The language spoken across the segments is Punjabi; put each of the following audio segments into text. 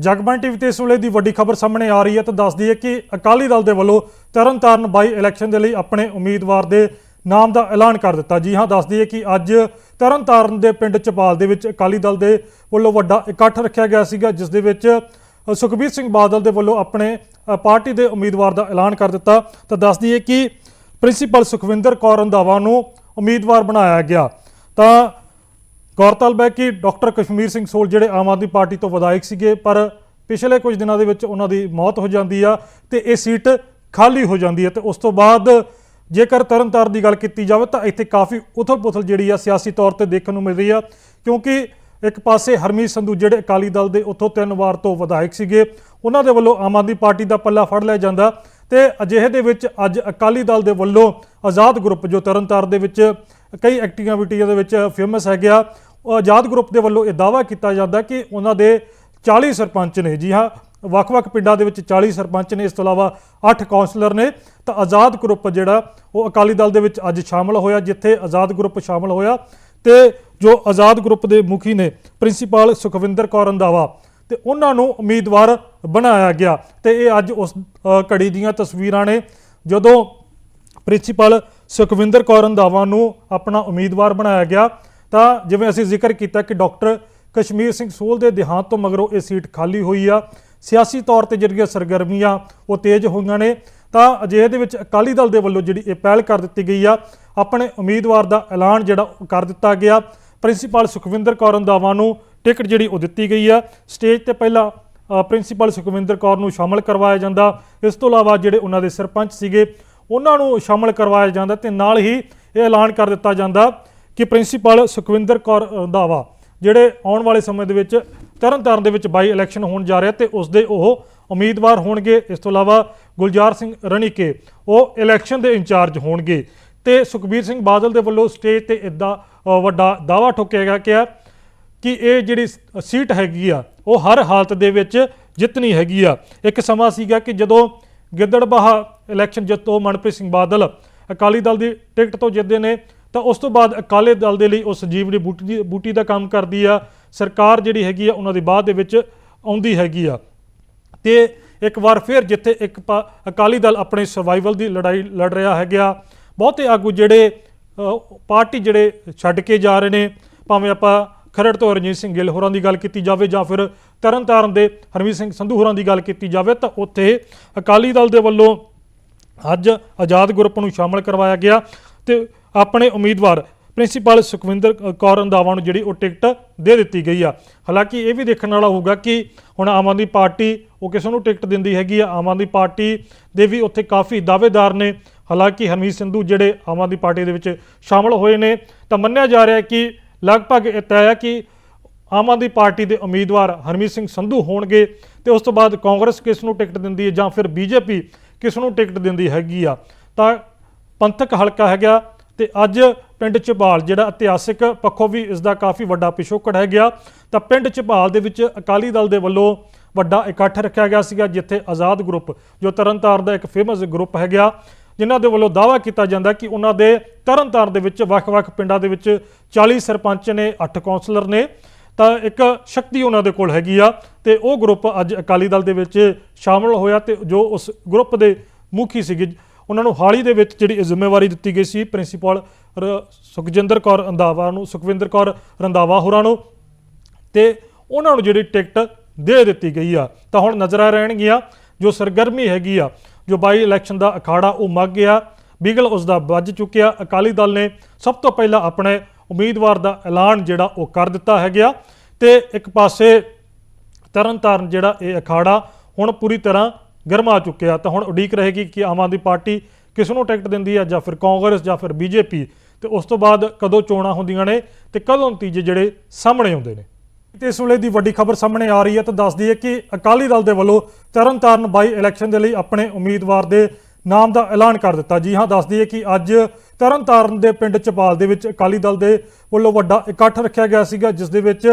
ਜਗਬਾਣੀ ਟੀਵੀ ਤੇ ਇਸ ਵੇਲੇ ਦੀ ਵੱਡੀ ਖਬਰ ਸਾਹਮਣੇ ਆ ਰਹੀ ਹੈ ਤਾਂ ਦੱਸਦੀ ਹੈ ਕਿ ਅਕਾਲੀ ਦਲ ਦੇ ਵੱਲੋਂ ਤਰਨਤਾਰਨ ਬਾਈ ਇਲੈਕਸ਼ਨ ਦੇ ਲਈ ਆਪਣੇ ਉਮੀਦਵਾਰ ਦੇ ਨਾਮ ਦਾ ਐਲਾਨ ਕਰ ਦਿੱਤਾ। ਜੀ ਹਾਂ ਦੱਸਦੀ ਹੈ ਕਿ ਅੱਜ ਤਰਨਤਾਰਨ ਦੇ ਪਿੰਡ ਚਪਾਲ ਦੇ ਵਿੱਚ ਅਕਾਲੀ ਦਲ ਦੇ ਵੱਲੋਂ ਵੱਡਾ ਇਕੱਠ ਰੱਖਿਆ ਗਿਆ ਸੀਗਾ, ਜਿਸ ਦੇ ਵਿੱਚ ਸੁਖਬੀਰ ਸਿੰਘ ਬਾਦਲ ਦੇ ਵੱਲੋਂ ਆਪਣੇ ਪਾਰਟੀ ਦੇ ਉਮੀਦਵਾਰ ਦਾ ਐਲਾਨ ਕਰ ਦਿੱਤਾ। ਤਾਂ ਦੱਸਦੀ ਹੈ ਕਿ ਪ੍ਰਿੰਸੀਪਲ ਸੁਖਵਿੰਦਰ ਕੌਰ ਰੰਧਾਵਾ ਨੂੰ ਉਮੀਦਵਾਰ ਬਣਾਇਆ ਗਿਆ। ਤਾਂ ਗੌਰਤਲਬ ਹੈ ਕਿ ਡਾਕਟਰ ਕਸ਼ਮੀਰ ਸਿੰਘ ਸੋਲ ਜਿਹੜੇ ਆਮ ਆਦਮੀ ਪਾਰਟੀ ਤੋਂ ਵਿਧਾਇਕ ਸੀਗੇ, ਪਰ ਪਿਛਲੇ ਕੁਝ ਦਿਨਾਂ ਦੇ ਵਿੱਚ ਉਹਨਾਂ ਦੀ ਮੌਤ ਹੋ ਜਾਂਦੀ ਆ ਤੇ ਇਹ ਸੀਟ ਖਾਲੀ ਹੋ ਜਾਂਦੀ ਹੈ ਤੇ ਉਸ ਤੋਂ ਬਾਅਦ ਜੇਕਰ ਤਰਨਤਾਰਨ ਦੀ ਗੱਲ ਕੀਤੀ ਜਾਵੇ ਤਾਂ ਇੱਥੇ ਕਾਫੀ ਉਥਲ-ਪੁਥਲ ਜਿਹੜੀ ਆ ਸਿਆਸੀ ਤੌਰ ਤੇ ਦੇਖਣ ਨੂੰ ਮਿਲ ਰਹੀ ਆ, ਕਿਉਂਕਿ ਇੱਕ ਪਾਸੇ ਹਰਮੀਤ ਸੰਧੂ ਜਿਹੜੇ ਅਕਾਲੀ ਦਲ ਦੇ ਉੱਥੋਂ ਤਿੰਨ ਵਾਰ ਤੋਂ ਵਿਧਾਇਕ ਸੀਗੇ, ਉਹਨਾਂ ਦੇ ਵੱਲੋਂ ਆਮ ਆਦਮੀ ਪਾਰਟੀ ਦਾ ਪੱਲਾ ਫੜ ਲਿਆ ਜਾਂਦਾ ਤੇ ਅਜਿਹੇ ਦੇ ਵਿੱਚ ਅੱਜ ਅਕਾਲੀ ਦਲ ਦੇ ਵੱਲੋਂ ਆਜ਼ਾਦ ਗਰੁੱਪ ਜੋ ਤਰਨਤਾਰਨ ਦੇ ਵਿੱਚ ਕਈ ਐਕਟੀਵਿਟੀਆਂ ਦੇ ਵਿੱਚ ਫੇਮਸ ਹੈ ਗਿਆ ਆਜ਼ਾਦ ਗਰੁੱਪ ਦੇ ਵੱਲੋਂ ਇਹ ਦਾਅਵਾ ਕੀਤਾ ਜਾਂਦਾ ਕਿ ਉਹਨਾਂ ਦੇ 40 ਸਰਪੰਚ ਨੇ, ਜੀ ਹਾਂ, ਵੱਖ-ਵੱਖ ਪਿੰਡਾਂ ਦੇ ਵਿੱਚ 40 ਸਰਪੰਚ ਨੇ, ਇਸ ਤੋਂ ਇਲਾਵਾ 8 ਕਾਉਂਸਲਰ ਨੇ, ਤਾਂ ਆਜ਼ਾਦ ਗਰੁੱਪ ਜਿਹੜਾ, ਉਹ ਅਕਾਲੀ ਦਲ ਦੇ ਵਿੱਚ ਅੱਜ ਸ਼ਾਮਲ ਹੋਇਆ, ਜਿੱਥੇ ਆਜ਼ਾਦ ਗਰੁੱਪ ਸ਼ਾਮਲ ਹੋਇਆ ਤੇ ਜੋ ਆਜ਼ਾਦ ਗਰੁੱਪ ਦੇ ਮੁਖੀ ਨੇ, ਪ੍ਰਿੰਸੀਪਲ ਸੁਖਵਿੰਦਰ ਕੌਰ ਰੰਧਾਵਾ, ਤੇ ਉਹਨਾਂ ਨੂੰ ਉਮੀਦਵਾਰ ਬਣਾਇਆ ਗਿਆ। ਤੇ ਇਹ ਅੱਜ ਉਸ ਘੜੀ ਦੀਆਂ ਤਸਵੀਰਾਂ ਨੇ, ਜਦੋਂ ਪ੍ਰਿੰਸੀਪਲ ਸੁਖਵਿੰਦਰ ਕੌਰ ਰੰਧਾਵਾ ਨੂੰ ਆਪਣਾ ਉਮੀਦਵਾਰ ਬਣਾਇਆ ਗਿਆ ਤਾਂ ਜਿਵੇਂ ਅਸੀਂ ਜ਼ਿਕਰ ਕੀਤਾ ਕਿ ਡਾਕਟਰ ਕਸ਼ਮੀਰ ਸਿੰਘ ਸੋਲ ਦੇ ਦੇਹਾਂਤ ਤੋਂ ਮਗਰੋਂ ਇਹ ਸੀਟ ਖਾਲੀ ਹੋਈ ਆ, ਸਿਆਸੀ ਤੌਰ ਤੇ ਜਿਹੜੀਆਂ ਸਰਗਰਮੀਆਂ ਉਹ ਤੇਜ਼ ਹੋਈਆਂ ਨੇ, ਤਾਂ ਅਜਿਹੇ ਦੇ ਵਿੱਚ ਅਕਾਲੀ ਦਲ ਦੇ ਵੱਲੋਂ ਜਿਹੜੀ ਇਹ ਪਹਿਲ ਕਰ ਦਿੱਤੀ ਗਈ ਆ, ਆਪਣੇ ਉਮੀਦਵਾਰ ਦਾ ਐਲਾਨ ਜਿਹੜਾ ਉਹ ਕਰ ਦਿੱਤਾ ਗਿਆ। ਪ੍ਰਿੰਸੀਪਲ ਸੁਖਵਿੰਦਰ ਕੌਰ ਰੰਧਾਵਾ ਨੂੰ ਟਿਕਟ ਜਿਹੜੀ ਉਹ ਦਿੱਤੀ ਗਈ ਆ। ਸਟੇਜ ਤੇ ਪਹਿਲਾਂ ਪ੍ਰਿੰਸੀਪਲ ਸੁਖਵਿੰਦਰ ਕੌਰ ਨੂੰ ਸ਼ਾਮਲ ਕਰਵਾਇਆ ਜਾਂਦਾ। ਇਸ ਤੋਂ ਇਲਾਵਾ ਜਿਹੜੇ ਉਹਨਾਂ ਦੇ ਸਰਪੰਚ ਸੀਗੇ, ਉਹਨਾਂ ਨੂੰ ਸ਼ਾਮਲ ਕਰਵਾਇਆ ਜਾਂਦਾ ਤੇ ਨਾਲ ਹੀ ਇਹ ਐਲਾਨ ਕਰ ਦਿੱਤਾ ਜਾਂਦਾ। ਕਿ ਪ੍ਰਿੰਸੀਪਲ ਸੁਖਵਿੰਦਰ ਕੌਰ ਰੰਧਾਵਾ ਜਿਹੜੇ ਆਉਣ ਵਾਲੇ ਸਮੇਂ ਦੇ ਵਿੱਚ ਤਰਨਤਾਰਨ ਦੇ ਵਿੱਚ ਬਾਈ ਇਲੈਕਸ਼ਨ ਹੋਣ ਜਾ ਰਿਹਾ ਤੇ ਉਸ ਦੇ ਉਹ ਉਮੀਦਵਾਰ ਹੋਣਗੇ। ਇਸ ਤੋਂ ਇਲਾਵਾ ਗੁਲਜ਼ਾਰ ਸਿੰਘ ਰਣੀਕੇ, ਉਹ ਇਲੈਕਸ਼ਨ ਦੇ ਇੰਚਾਰਜ ਹੋਣਗੇ। ਤੇ ਸੁਖਬੀਰ ਸਿੰਘ ਬਾਦਲ ਦੇ ਵੱਲੋਂ ਸਟੇਜ ਤੇ ਇਦਾਂ ਵੱਡਾ ਦਾਵਾ ਠੋਕਿਆ ਗਿਆ ਕਿ ਇਹ ਜਿਹੜੀ ਸੀਟ ਹੈਗੀ ਆ, ਉਹ ਹਰ ਹਾਲਤ ਦੇ ਵਿੱਚ ਜਿੱਤਣੀ ਹੈਗੀ ਆ। ਇੱਕ ਸਮਾਂ ਸੀਗਾ ਕਿ ਜਦੋਂ ਗਿੱਦੜਬਾਹਾ ਇਲੈਕਸ਼ਨ ਜਿੱਤੋ ਮਨਪ੍ਰੀਤ ਸਿੰਘ ਬਾਦਲ ਅਕਾਲੀ ਦਲ ਦੀ ਟਿਕਟ ਤੋਂ ਜਿੱਤਦੇ ਨੇ ਤਾਂ ਉਸ ਤੋਂ ਬਾਅਦ ਅਕਾਲੀ ਦਲ ਦੇ ਲਈ ਉਹ ਸੰਜੀਵਨੀ ਬੂਟੀ ਦੀ ਬੂਟੀ ਦਾ ਕੰਮ ਕਰਦੀ ਆ, ਸਰਕਾਰ ਜਿਹੜੀ ਹੈਗੀ ਆ, ਉਹਨਾਂ ਦੀ ਬਾਅਦ ਦੇ ਵਿੱਚ ਆਉਂਦੀ ਹੈਗੀ ਆ। ਤੇ ਇੱਕ ਵਾਰ ਫਿਰ ਜਿੱਥੇ ਇੱਕ ਪਾ- ਅਕਾਲੀ ਦਲ ਆਪਣੇ ਸਰਵਾਈਵਲ ਦੀ ਲੜਾਈ ਲੜ ਰਿਹਾ ਹੈਗਾ, ਬਹੁਤੇ ਆਗੂ ਜਿਹੜੇ ਪਾਰਟੀ ਜਿਹੜੇ ਛੱਡ ਕੇ ਜਾ ਰਹੇ ਨੇ, ਭਾਵੇਂ ਆਪਾਂ ਖਰੜ ਤੋਂ ਰਣਜੀਤ ਸਿੰਘ ਗਿੱਲ ਹੋਰਾਂ ਦੀ ਗੱਲ ਕੀਤੀ ਜਾਵੇ ਜਾਂ ਫਿਰ ਤਰਨਤਾਰਨ ਦੇ ਹਰਮੀਤ ਸਿੰਘ ਸੰਧੂ ਹੋਰਾਂ ਦੀ ਗੱਲ ਕੀਤੀ ਜਾਵੇ, ਤਾਂ ਉੱਥੇ ਅਕਾਲੀ ਦਲ ਦੇ ਵੱਲੋਂ ਅੱਜ ਆਜ਼ਾਦ ਗਰੁੱਪ ਨੂੰ ਸ਼ਾਮਲ ਕਰਵਾਇਆ ਗਿਆ। ਤੇ ਆਪਣੇ ਉਮੀਦਵਾਰ ਪ੍ਰਿੰਸੀਪਲ ਸੁਖਵਿੰਦਰ ਕੌਰ ਰੰਧਾਵਾ ਨੂੰ ਜਿਹੜੀ ਉਹ ਟਿਕਟ ਦੇ ਦਿੱਤੀ ਗਈ ਆ। ਹਾਲਾਂਕਿ ਇਹ ਵੀ ਦੇਖਣ ਵਾਲਾ ਹੋਊਗਾ ਕਿ ਹੁਣ ਆਮ ਆਦਮੀ ਪਾਰਟੀ ਉਹ ਕਿਸ ਨੂੰ ਟਿਕਟ ਦਿੰਦੀ ਹੈਗੀ ਆ। ਆਮ ਆਦਮੀ ਪਾਰਟੀ ਦੇ ਵੀ ਉੱਥੇ ਕਾਫੀ ਦਾਅਵੇਦਾਰ ਨੇ। ਹਾਲਾਂਕਿ ਹਰਮੀਤ ਸੰਧੂ ਜਿਹੜੇ ਆਮ ਆਦਮੀ ਪਾਰਟੀ ਦੇ ਵਿੱਚ ਸ਼ਾਮਲ ਹੋਏ ਨੇ, ਤਾਂ ਮੰਨਿਆ ਜਾ ਰਿਹਾ ਹੈ ਕਿ ਲਗਭਗ ਇਹ ਤੈਅ ਹੈ ਕਿ ਆਮ ਆਦਮੀ ਪਾਰਟੀ ਦੇ ਉਮੀਦਵਾਰ ਹਰਮੀਤ ਸਿੰਘ ਸੰਧੂ ਹੋਣਗੇ ਤੇ ਉਸ ਤੋਂ ਬਾਅਦ ਕਾਂਗਰਸ ਕਿਸ ਨੂੰ ਟਿਕਟ ਦਿੰਦੀ ਹੈ ਜਾਂ ਫਿਰ ਬੀਜੇਪੀ ਕਿਸ ਨੂੰ ਟਿਕਟ ਦਿੰਦੀ ਹੈਗੀ ਆ। ਤਾਂ ਪੰਥਕ ਹਲਕਾ ਹੈਗਾ ਤੇ ਅੱਜ ਪਿੰਡ ਝਬਾਲ ਜਿਹੜਾ ਇਤਿਹਾਸਿਕ ਪੱਖੋਂ ਵੀ ਇਸ ਦਾ ਕਾਫੀ ਵੱਡਾ ਪਿਛੋਕੜ ਹੈ ਗਿਆ। ਤਾਂ ਪਿੰਡ ਝਬਾਲ ਦੇ ਵਿੱਚ ਅਕਾਲੀ ਦਲ ਦੇ ਵੱਲੋਂ ਵੱਡਾ ਇਕੱਠ ਰੱਖਿਆ ਗਿਆ ਸੀਗਾ, ਜਿੱਥੇ ਆਜ਼ਾਦ ਗਰੁੱਪ, ਜੋ ਤਰਨਤਾਰਨ ਦਾ ਇੱਕ ਫੇਮਸ ਗਰੁੱਪ ਹੈ ਗਿਆ, ਜਿਨ੍ਹਾਂ ਦੇ ਵੱਲੋਂ ਦਾਅਵਾ ਕੀਤਾ ਜਾਂਦਾ ਕਿ ਉਹਨਾਂ ਦੇ ਤਰਨਤਾਰਨ ਦੇ ਵਿੱਚ ਵੱਖ-ਵੱਖ ਪਿੰਡਾਂ ਦੇ ਵਿੱਚ 40 ਸਰਪੰਚ ਨੇ 8 ਕਾਉਂਸਲਰ ਨੇ, ਤਾਂ ਇੱਕ ਸ਼ਕਤੀ ਉਹਨਾਂ ਦੇ ਕੋਲ ਹੈਗੀ ਆ ਤੇ ਉਹ ਗਰੁੱਪ ਅੱਜ ਅਕਾਲੀ ਦਲ ਦੇ ਵਿੱਚ ਸ਼ਾਮਲ ਹੋਇਆ ਤੇ ਜੋ ਉਸ ਗਰੁੱਪ ਦੇ ਮੁਖੀ ਸੀਗੇ ਉਹਨਾਂ ਨੂੰ ਹਾਲ ਹੀ ਦੇ ਵਿੱਚ ਜਿਹੜੀ ਇਹ ਜ਼ਿੰਮੇਵਾਰੀ ਦਿੱਤੀ ਗਈ ਸੀ ਪ੍ਰਿੰਸੀਪਲ ਸੁਖਜਿੰਦਰ ਕੌਰ ਰੰਧਾਵਾ ਨੂੰ, ਸੁਖਵਿੰਦਰ ਕੌਰ ਰੰਧਾਵਾ ਹੋਰਾਂ ਨੂੰ, ਤੇ ਉਹਨਾਂ ਨੂੰ ਜਿਹੜੀ ਟਿਕਟ ਦੇ ਦਿੱਤੀ ਗਈ ਆ, ਤਾਂ ਹੁਣ ਨਜ਼ਰਾਂ ਰਹਿਣਗੀਆਂ ਜੋ ਸਰਗਰਮੀ ਹੈਗੀ ਆ, ਜੋ ਬਾਈ ਇਲੈਕਸ਼ਨ ਦਾ ਅਖਾੜਾ ਉਹ ਮੱਗ ਗਿਆ, ਬਿਗਲ ਉਸ ਦਾ ਵੱਜ ਚੁੱਕਿਆ, ਅਕਾਲੀ ਦਲ ਨੇ ਸਭ ਤੋਂ ਪਹਿਲਾਂ ਆਪਣੇ ਉਮੀਦਵਾਰ ਦਾ ਐਲਾਨ ਜਿਹੜਾ ਉਹ ਕਰ ਦਿੱਤਾ ਹੈਗਾ, ਤੇ ਇੱਕ ਪਾਸੇ ਤਰਨਤਾਰਨ ਜਿਹੜਾ ਇਹ ਅਖਾੜਾ ਹੁਣ ਪੂਰੀ ਤਰ੍ਹਾਂ ਗਰਮਾ ਚੁੱਕਿਆ, ਤਾਂ ਹੁਣ ਉਡੀਕ ਰਹੇਗੀ ਕਿ ਆਮ ਆਦਮੀ ਪਾਰਟੀ ਕਿਸ ਨੂੰ ਟਿਕਟ ਦਿੰਦੀ ਹੈ ਜਾਂ ਫਿਰ ਕਾਂਗਰਸ ਜਾਂ ਫਿਰ ਬੀਜੇਪੀ? ਤੇ ਉਸ ਤੋਂ ਬਾਅਦ ਕਦੋਂ ਚੋਣਾਂ ਹੁੰਦੀਆਂ ਨੇ ਤੇ ਕਦੋਂ ਨਤੀਜੇ ਜਿਹੜੇ ਸਾਹਮਣੇ ਆਉਂਦੇ ਨੇ? ਤੇ ਇਸ ਵੇਲੇ ਦੀ ਵੱਡੀ ਖਬਰ ਸਾਹਮਣੇ ਆ ਰਹੀ ਹੈ ਤਾਂ ਦੱਸਦੀ ਹੈ ਕਿ ਅਕਾਲੀ ਦਲ ਦੇ ਵੱਲੋਂ ਤਰਨਤਾਰਨ ਬਾਈ ਇਲੈਕਸ਼ਨ ਦੇ ਲਈ ਆਪਣੇ ਉਮੀਦਵਾਰ ਦੇ ਨਾਮ ਦਾ ਐਲਾਨ ਕਰ ਦਿੱਤਾ। ਜੀ ਹਾਂ ਦੱਸਦੀ ਹੈ ਕਿ ਅੱਜ ਤਰਨਤਾਰਨ ਦੇ ਪਿੰਡ ਚਪਾਲ ਦੇ ਵਿੱਚ ਅਕਾਲੀ ਦਲ ਦੇ ਵੱਲੋਂ ਵੱਡਾ ਇਕੱਠ ਰੱਖਿਆ ਗਿਆ ਸੀਗਾ, ਜਿਸ ਦੇ ਵਿੱਚ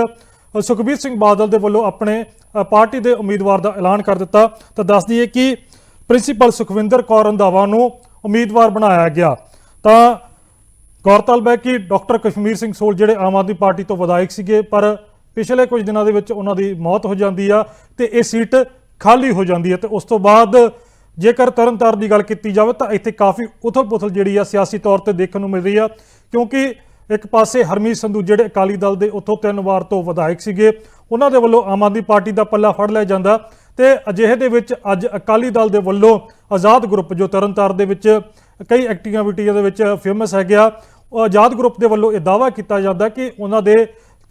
ਸੁਖਬੀਰ ਸਿੰਘ ਬਾਦਲ ਦੇ ਵੱਲੋਂ ਆਪਣੇ ਪਾਰਟੀ ਦੇ ਉਮੀਦਵਾਰ ਦਾ ਐਲਾਨ ਕਰ ਦਿੱਤਾ। ਤਾਂ ਦੱਸਦੀ ਹੈ ਕਿ ਪ੍ਰਿੰਸੀਪਲ ਸੁਖਵਿੰਦਰ ਕੌਰ ਰੰਧਾਵਾ ਨੂੰ ਉਮੀਦਵਾਰ ਬਣਾਇਆ ਗਿਆ। ਤਾਂ ਗੌਰਤਲਬ ਹੈ ਕਿ ਡਾਕਟਰ ਕਸ਼ਮੀਰ ਸਿੰਘ ਸੋਲ ਜਿਹੜੇ ਆਮ ਆਦਮੀ ਪਾਰਟੀ ਤੋਂ ਵਿਧਾਇਕ ਸੀਗੇ, ਪਰ ਪਿਛਲੇ ਕੁਝ ਦਿਨਾਂ ਦੇ ਵਿੱਚ ਉਹਨਾਂ ਦੀ ਮੌਤ ਹੋ ਜਾਂਦੀ ਆ ਤੇ ਇਹ ਸੀਟ ਖਾਲੀ ਹੋ ਜਾਂਦੀ ਹੈ। ਤੇ ਉਸ ਤੋਂ ਬਾਅਦ ਜੇਕਰ ਤਰਨਤਾਰਨ ਦੀ ਗੱਲ ਕੀਤੀ ਜਾਵੇ ਤਾਂ ਇੱਥੇ ਕਾਫੀ ਉਥਲ-ਪੁਥਲ ਜਿਹੜੀ ਆ ਸਿਆਸੀ ਤੌਰ ਤੇ ਦੇਖਣ ਨੂੰ ਮਿਲ ਰਹੀ ਆ, ਕਿਉਂਕਿ ਇੱਕ ਪਾਸੇ ਹਰਮੀਤ ਸੰਧੂ ਜਿਹੜੇ ਅਕਾਲੀ ਦਲ ਦੇ ਉੱਥੋਂ ਤਿੰਨ ਵਾਰ ਤੋਂ ਵਿਧਾਇਕ ਸੀਗੇ, ਉਹਨਾਂ ਦੇ ਵੱਲੋਂ ਆਮ ਆਦਮੀ ਪਾਰਟੀ ਦਾ ਪੱਲਾ ਫੜ ਲਿਆ ਜਾਂਦਾ ਤੇ ਅਜਿਹੇ ਦੇ ਵਿੱਚ ਅੱਜ ਅਕਾਲੀ ਦਲ ਦੇ ਵੱਲੋਂ ਆਜ਼ਾਦ ਗਰੁੱਪ ਜੋ ਤਰਨਤਾਰਨ ਦੇ ਵਿੱਚ ਕਈ ਐਕਟੀਵਿਟੀਆਂ ਦੇ ਵਿੱਚ ਫੇਮਸ ਹੈਗਾ ਉਹ ਆਜ਼ਾਦ ਗਰੁੱਪ ਦੇ ਵੱਲੋਂ ਇਹ ਦਾਅਵਾ ਕੀਤਾ ਜਾਂਦਾ ਕਿ ਉਹਨਾਂ ਦੇ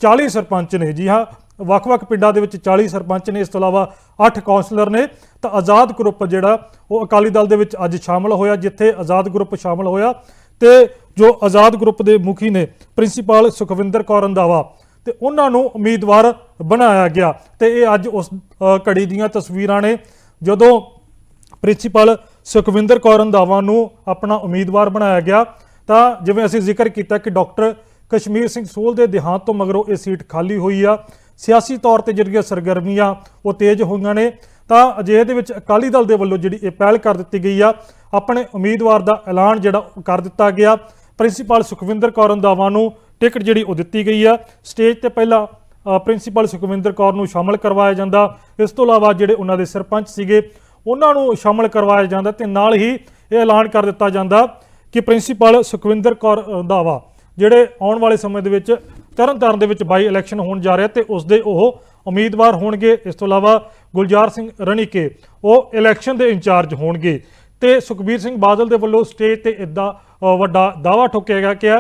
40 ਸਰਪੰਚ ਨੇ, ਜੀ ਹਾਂ, ਵੱਖ-ਵੱਖ ਪਿੰਡਾਂ ਦੇ ਵਿੱਚ 40 ਸਰਪੰਚ ਨੇ, ਇਸ ਤੋਂ ਇਲਾਵਾ 8 ਕਾਉਂਸਲਰ ਨੇ, ਤਾਂ ਆਜ਼ਾਦ ਗਰੁੱਪ ਜਿਹੜਾ ਉਹ ਅਕਾਲੀ ਦਲ ਦੇ ਵਿੱਚ ਅੱਜ ਸ਼ਾਮਲ ਹੋਇਆ, ਜਿੱਥੇ ਆਜ਼ਾਦ ਗਰੁੱਪ ਸ਼ਾਮਲ ਹੋਇਆ ਤੇ ਜੋ ਆਜ਼ਾਦ ਗਰੁੱਪ ਦੇ ਮੁਖੀ ਨੇ, ਪ੍ਰਿੰਸੀਪਲ ਸੁਖਵਿੰਦਰ ਕੌਰ ਰੰਧਾਵਾ। ਤੇ ਉਹਨਾਂ ਨੂੰ ਉਮੀਦਵਾਰ ਬਣਾਇਆ ਗਿਆ। ਤੇ ਇਹ ਅੱਜ ਉਸ ਘੜੀ ਦੀਆਂ ਤਸਵੀਰਾਂ ਨੇ। ਜਦੋਂ ਪ੍ਰਿੰਸੀਪਲ ਸੁਖਵਿੰਦਰ ਕੌਰ ਰੰਧਾਵਾ ਨੂੰ ਆਪਣਾ ਉਮੀਦਵਾਰ ਬਣਾਇਆ ਗਿਆ, ਤਾਂ ਜਿਵੇਂ ਅਸੀਂ ਜ਼ਿਕਰ ਕੀਤਾ ਕਿ ਡਾਕਟਰ ਕਸ਼ਮੀਰ ਸਿੰਘ ਸੋਲ ਦੇ ਦੇਹਾਂਤ ਤੋਂ ਮਗਰੋਂ ਇਹ ਸੀਟ ਖਾਲੀ ਹੋਈ ਆ। ਸਿਆਸੀ ਤੌਰ ਤੇ ਜਿਹੜੀਆਂ ਸਰਗਰਮੀਆਂ ਉਹ ਤੇਜ਼ ਹੋਈਆਂ ਨੇ। ਤਾਂ ਅਜਿਹੇ ਦੇ ਵਿੱਚ ਅਕਾਲੀ ਦਲ ਦੇ ਵੱਲੋਂ ਜਿਹੜੀ ਇਹ ਪਹਿਲ ਕਰ ਦਿੱਤੀ ਗਈ ਆ, ਆਪਣੇ ਉਮੀਦਵਾਰ ਦਾ ਐਲਾਨ ਜਿਹੜਾ ਉਹ ਕਰ ਦਿੱਤਾ ਗਿਆ। ਪ੍ਰਿੰਸੀਪਲ ਸੁਖਵਿੰਦਰ ਕੌਰ ਰੰਧਾਵਾ ਨੂੰ ਟਿਕਟ ਜਿਹੜੀ ਉਹ ਦਿੱਤੀ ਗਈ ਆ। ਸਟੇਜ ਤੇ ਪਹਿਲਾਂ ਪ੍ਰਿੰਸੀਪਲ ਸੁਖਵਿੰਦਰ ਕੌਰ ਨੂੰ ਸ਼ਾਮਲ ਕਰਵਾਇਆ ਜਾਂਦਾ। ਇਸ ਤੋਂ ਇਲਾਵਾ ਜਿਹੜੇ ਉਹਨਾਂ ਦੇ ਸਰਪੰਚ ਸੀਗੇ, ਉਹਨਾਂ ਨੂੰ ਸ਼ਾਮਲ ਕਰਵਾਇਆ ਜਾਂਦਾ ਤੇ ਨਾਲ ਹੀ ਇਹ ਐਲਾਨ ਕਰ ਦਿੱਤਾ ਜਾਂਦਾ ਕਿ ਪ੍ਰਿੰਸੀਪਲ ਸੁਖਵਿੰਦਰ ਕੌਰ ਰੰਧਾਵਾ, ਜਿਹੜੇ ਆਉਣ ਵਾਲੇ ਸਮੇਂ ਦੇ ਵਿੱਚ ਤਰਨਤਾਰਨ ਦੇ ਵਿੱਚ ਬਾਈ ਇਲੈਕਸ਼ਨ ਹੋਣ ਜਾ ਰਿਹਾ ਤੇ ਉਸ ਦੇ ਉਹ ਉਮੀਦਵਾਰ ਹੋਣਗੇ। ਇਸ ਤੋਂ ਇਲਾਵਾ ਗੁਲਜ਼ਾਰ ਸਿੰਘ ਰਣੀਕੇ, ਉਹ ਇਲੈਕਸ਼ਨ ਦੇ ਇੰਚਾਰਜ ਹੋਣਗੇ। ਤੇ ਸੁਖਬੀਰ ਸਿੰਘ ਬਾਦਲ ਦੇ ਵੱਲੋਂ ਸਟੇਜ ਤੇ ਇਦਾਂ ਵੱਡਾ ਦਾਵਾ ਠੋਕਿਆ ਗਿਆ ਕਿ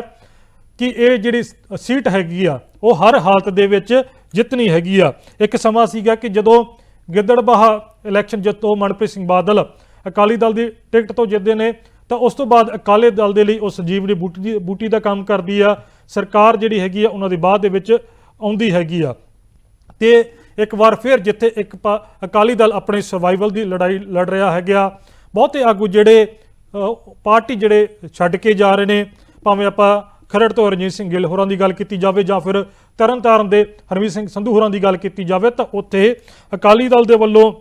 ਕਿ ਇਹ ਜਿਹੜੀ ਸੀਟ ਹੈਗੀ ਆ, ਉਹ ਹਰ ਹਾਲਤ ਦੇ ਵਿੱਚ ਜਿੱਤਣੀ ਹੈਗੀ ਆ। ਇੱਕ ਸਮਾਂ ਸੀਗਾ ਕਿ ਜਦੋਂ ਗਿੱਦੜਬਾਹਾ ਇਲੈਕਸ਼ਨ ਜਿੱਤੋ ਮਨਪ੍ਰੀਤ ਸਿੰਘ ਬਾਦਲ ਅਕਾਲੀ ਦਲ ਦੀ ਟਿਕਟ ਤੋਂ ਜਿੱਤਦੇ ਨੇ, ਤਾਂ ਉਸ ਤੋਂ ਬਾਅਦ ਅਕਾਲੀ ਦਲ ਦੇ ਲਈ ਉਹ ਸੰਜੀਵਨੀ ਬੂਟੀ ਦੀ, ਬੂਟੀ ਦਾ ਕੰਮ ਕਰਦੀ ਆ, ਸਰਕਾਰ ਜਿਹੜੀ ਹੈਗੀ ਆ, ਉਹਨਾਂ ਦੀ ਬਾਅਦ ਦੇ ਵਿੱਚ ਆਉਂਦੀ ਹੈਗੀ ਆ। ਤੇ ਇੱਕ ਵਾਰ ਫਿਰ ਜਿੱਥੇ ਇੱਕ ਪਾ- ਅਕਾਲੀ ਦਲ ਆਪਣੀ ਸਰਵਾਈਵਲ ਦੀ ਲੜਾਈ ਲੜ ਰਿਹਾ ਹੈਗਾ ਬਹੁਤੇ ਆਗੂ ਜਿਹੜੇ ਪਾਰਟੀ ਜਿਹੜੇ ਛੱਡ ਕੇ ਜਾ ਰਹੇ ਨੇ, ਭਾਵੇਂ ਆਪਾਂ ਖਰੜ ਤੋਂ ਰਣਜੀਤ ਸਿੰਘ ਗਿੱਲ ਹੋਰਾਂ ਦੀ ਗੱਲ ਕੀਤੀ ਜਾਵੇ ਜਾਂ ਫਿਰ ਤਰਨਤਾਰਨ ਦੇ ਹਰਮੀਤ ਸਿੰਘ ਸੰਧੂ ਹੋਰਾਂ ਦੀ ਗੱਲ ਕੀਤੀ ਜਾਵੇ, ਤਾਂ ਉੱਥੇ ਅਕਾਲੀ ਦਲ ਦੇ ਵੱਲੋਂ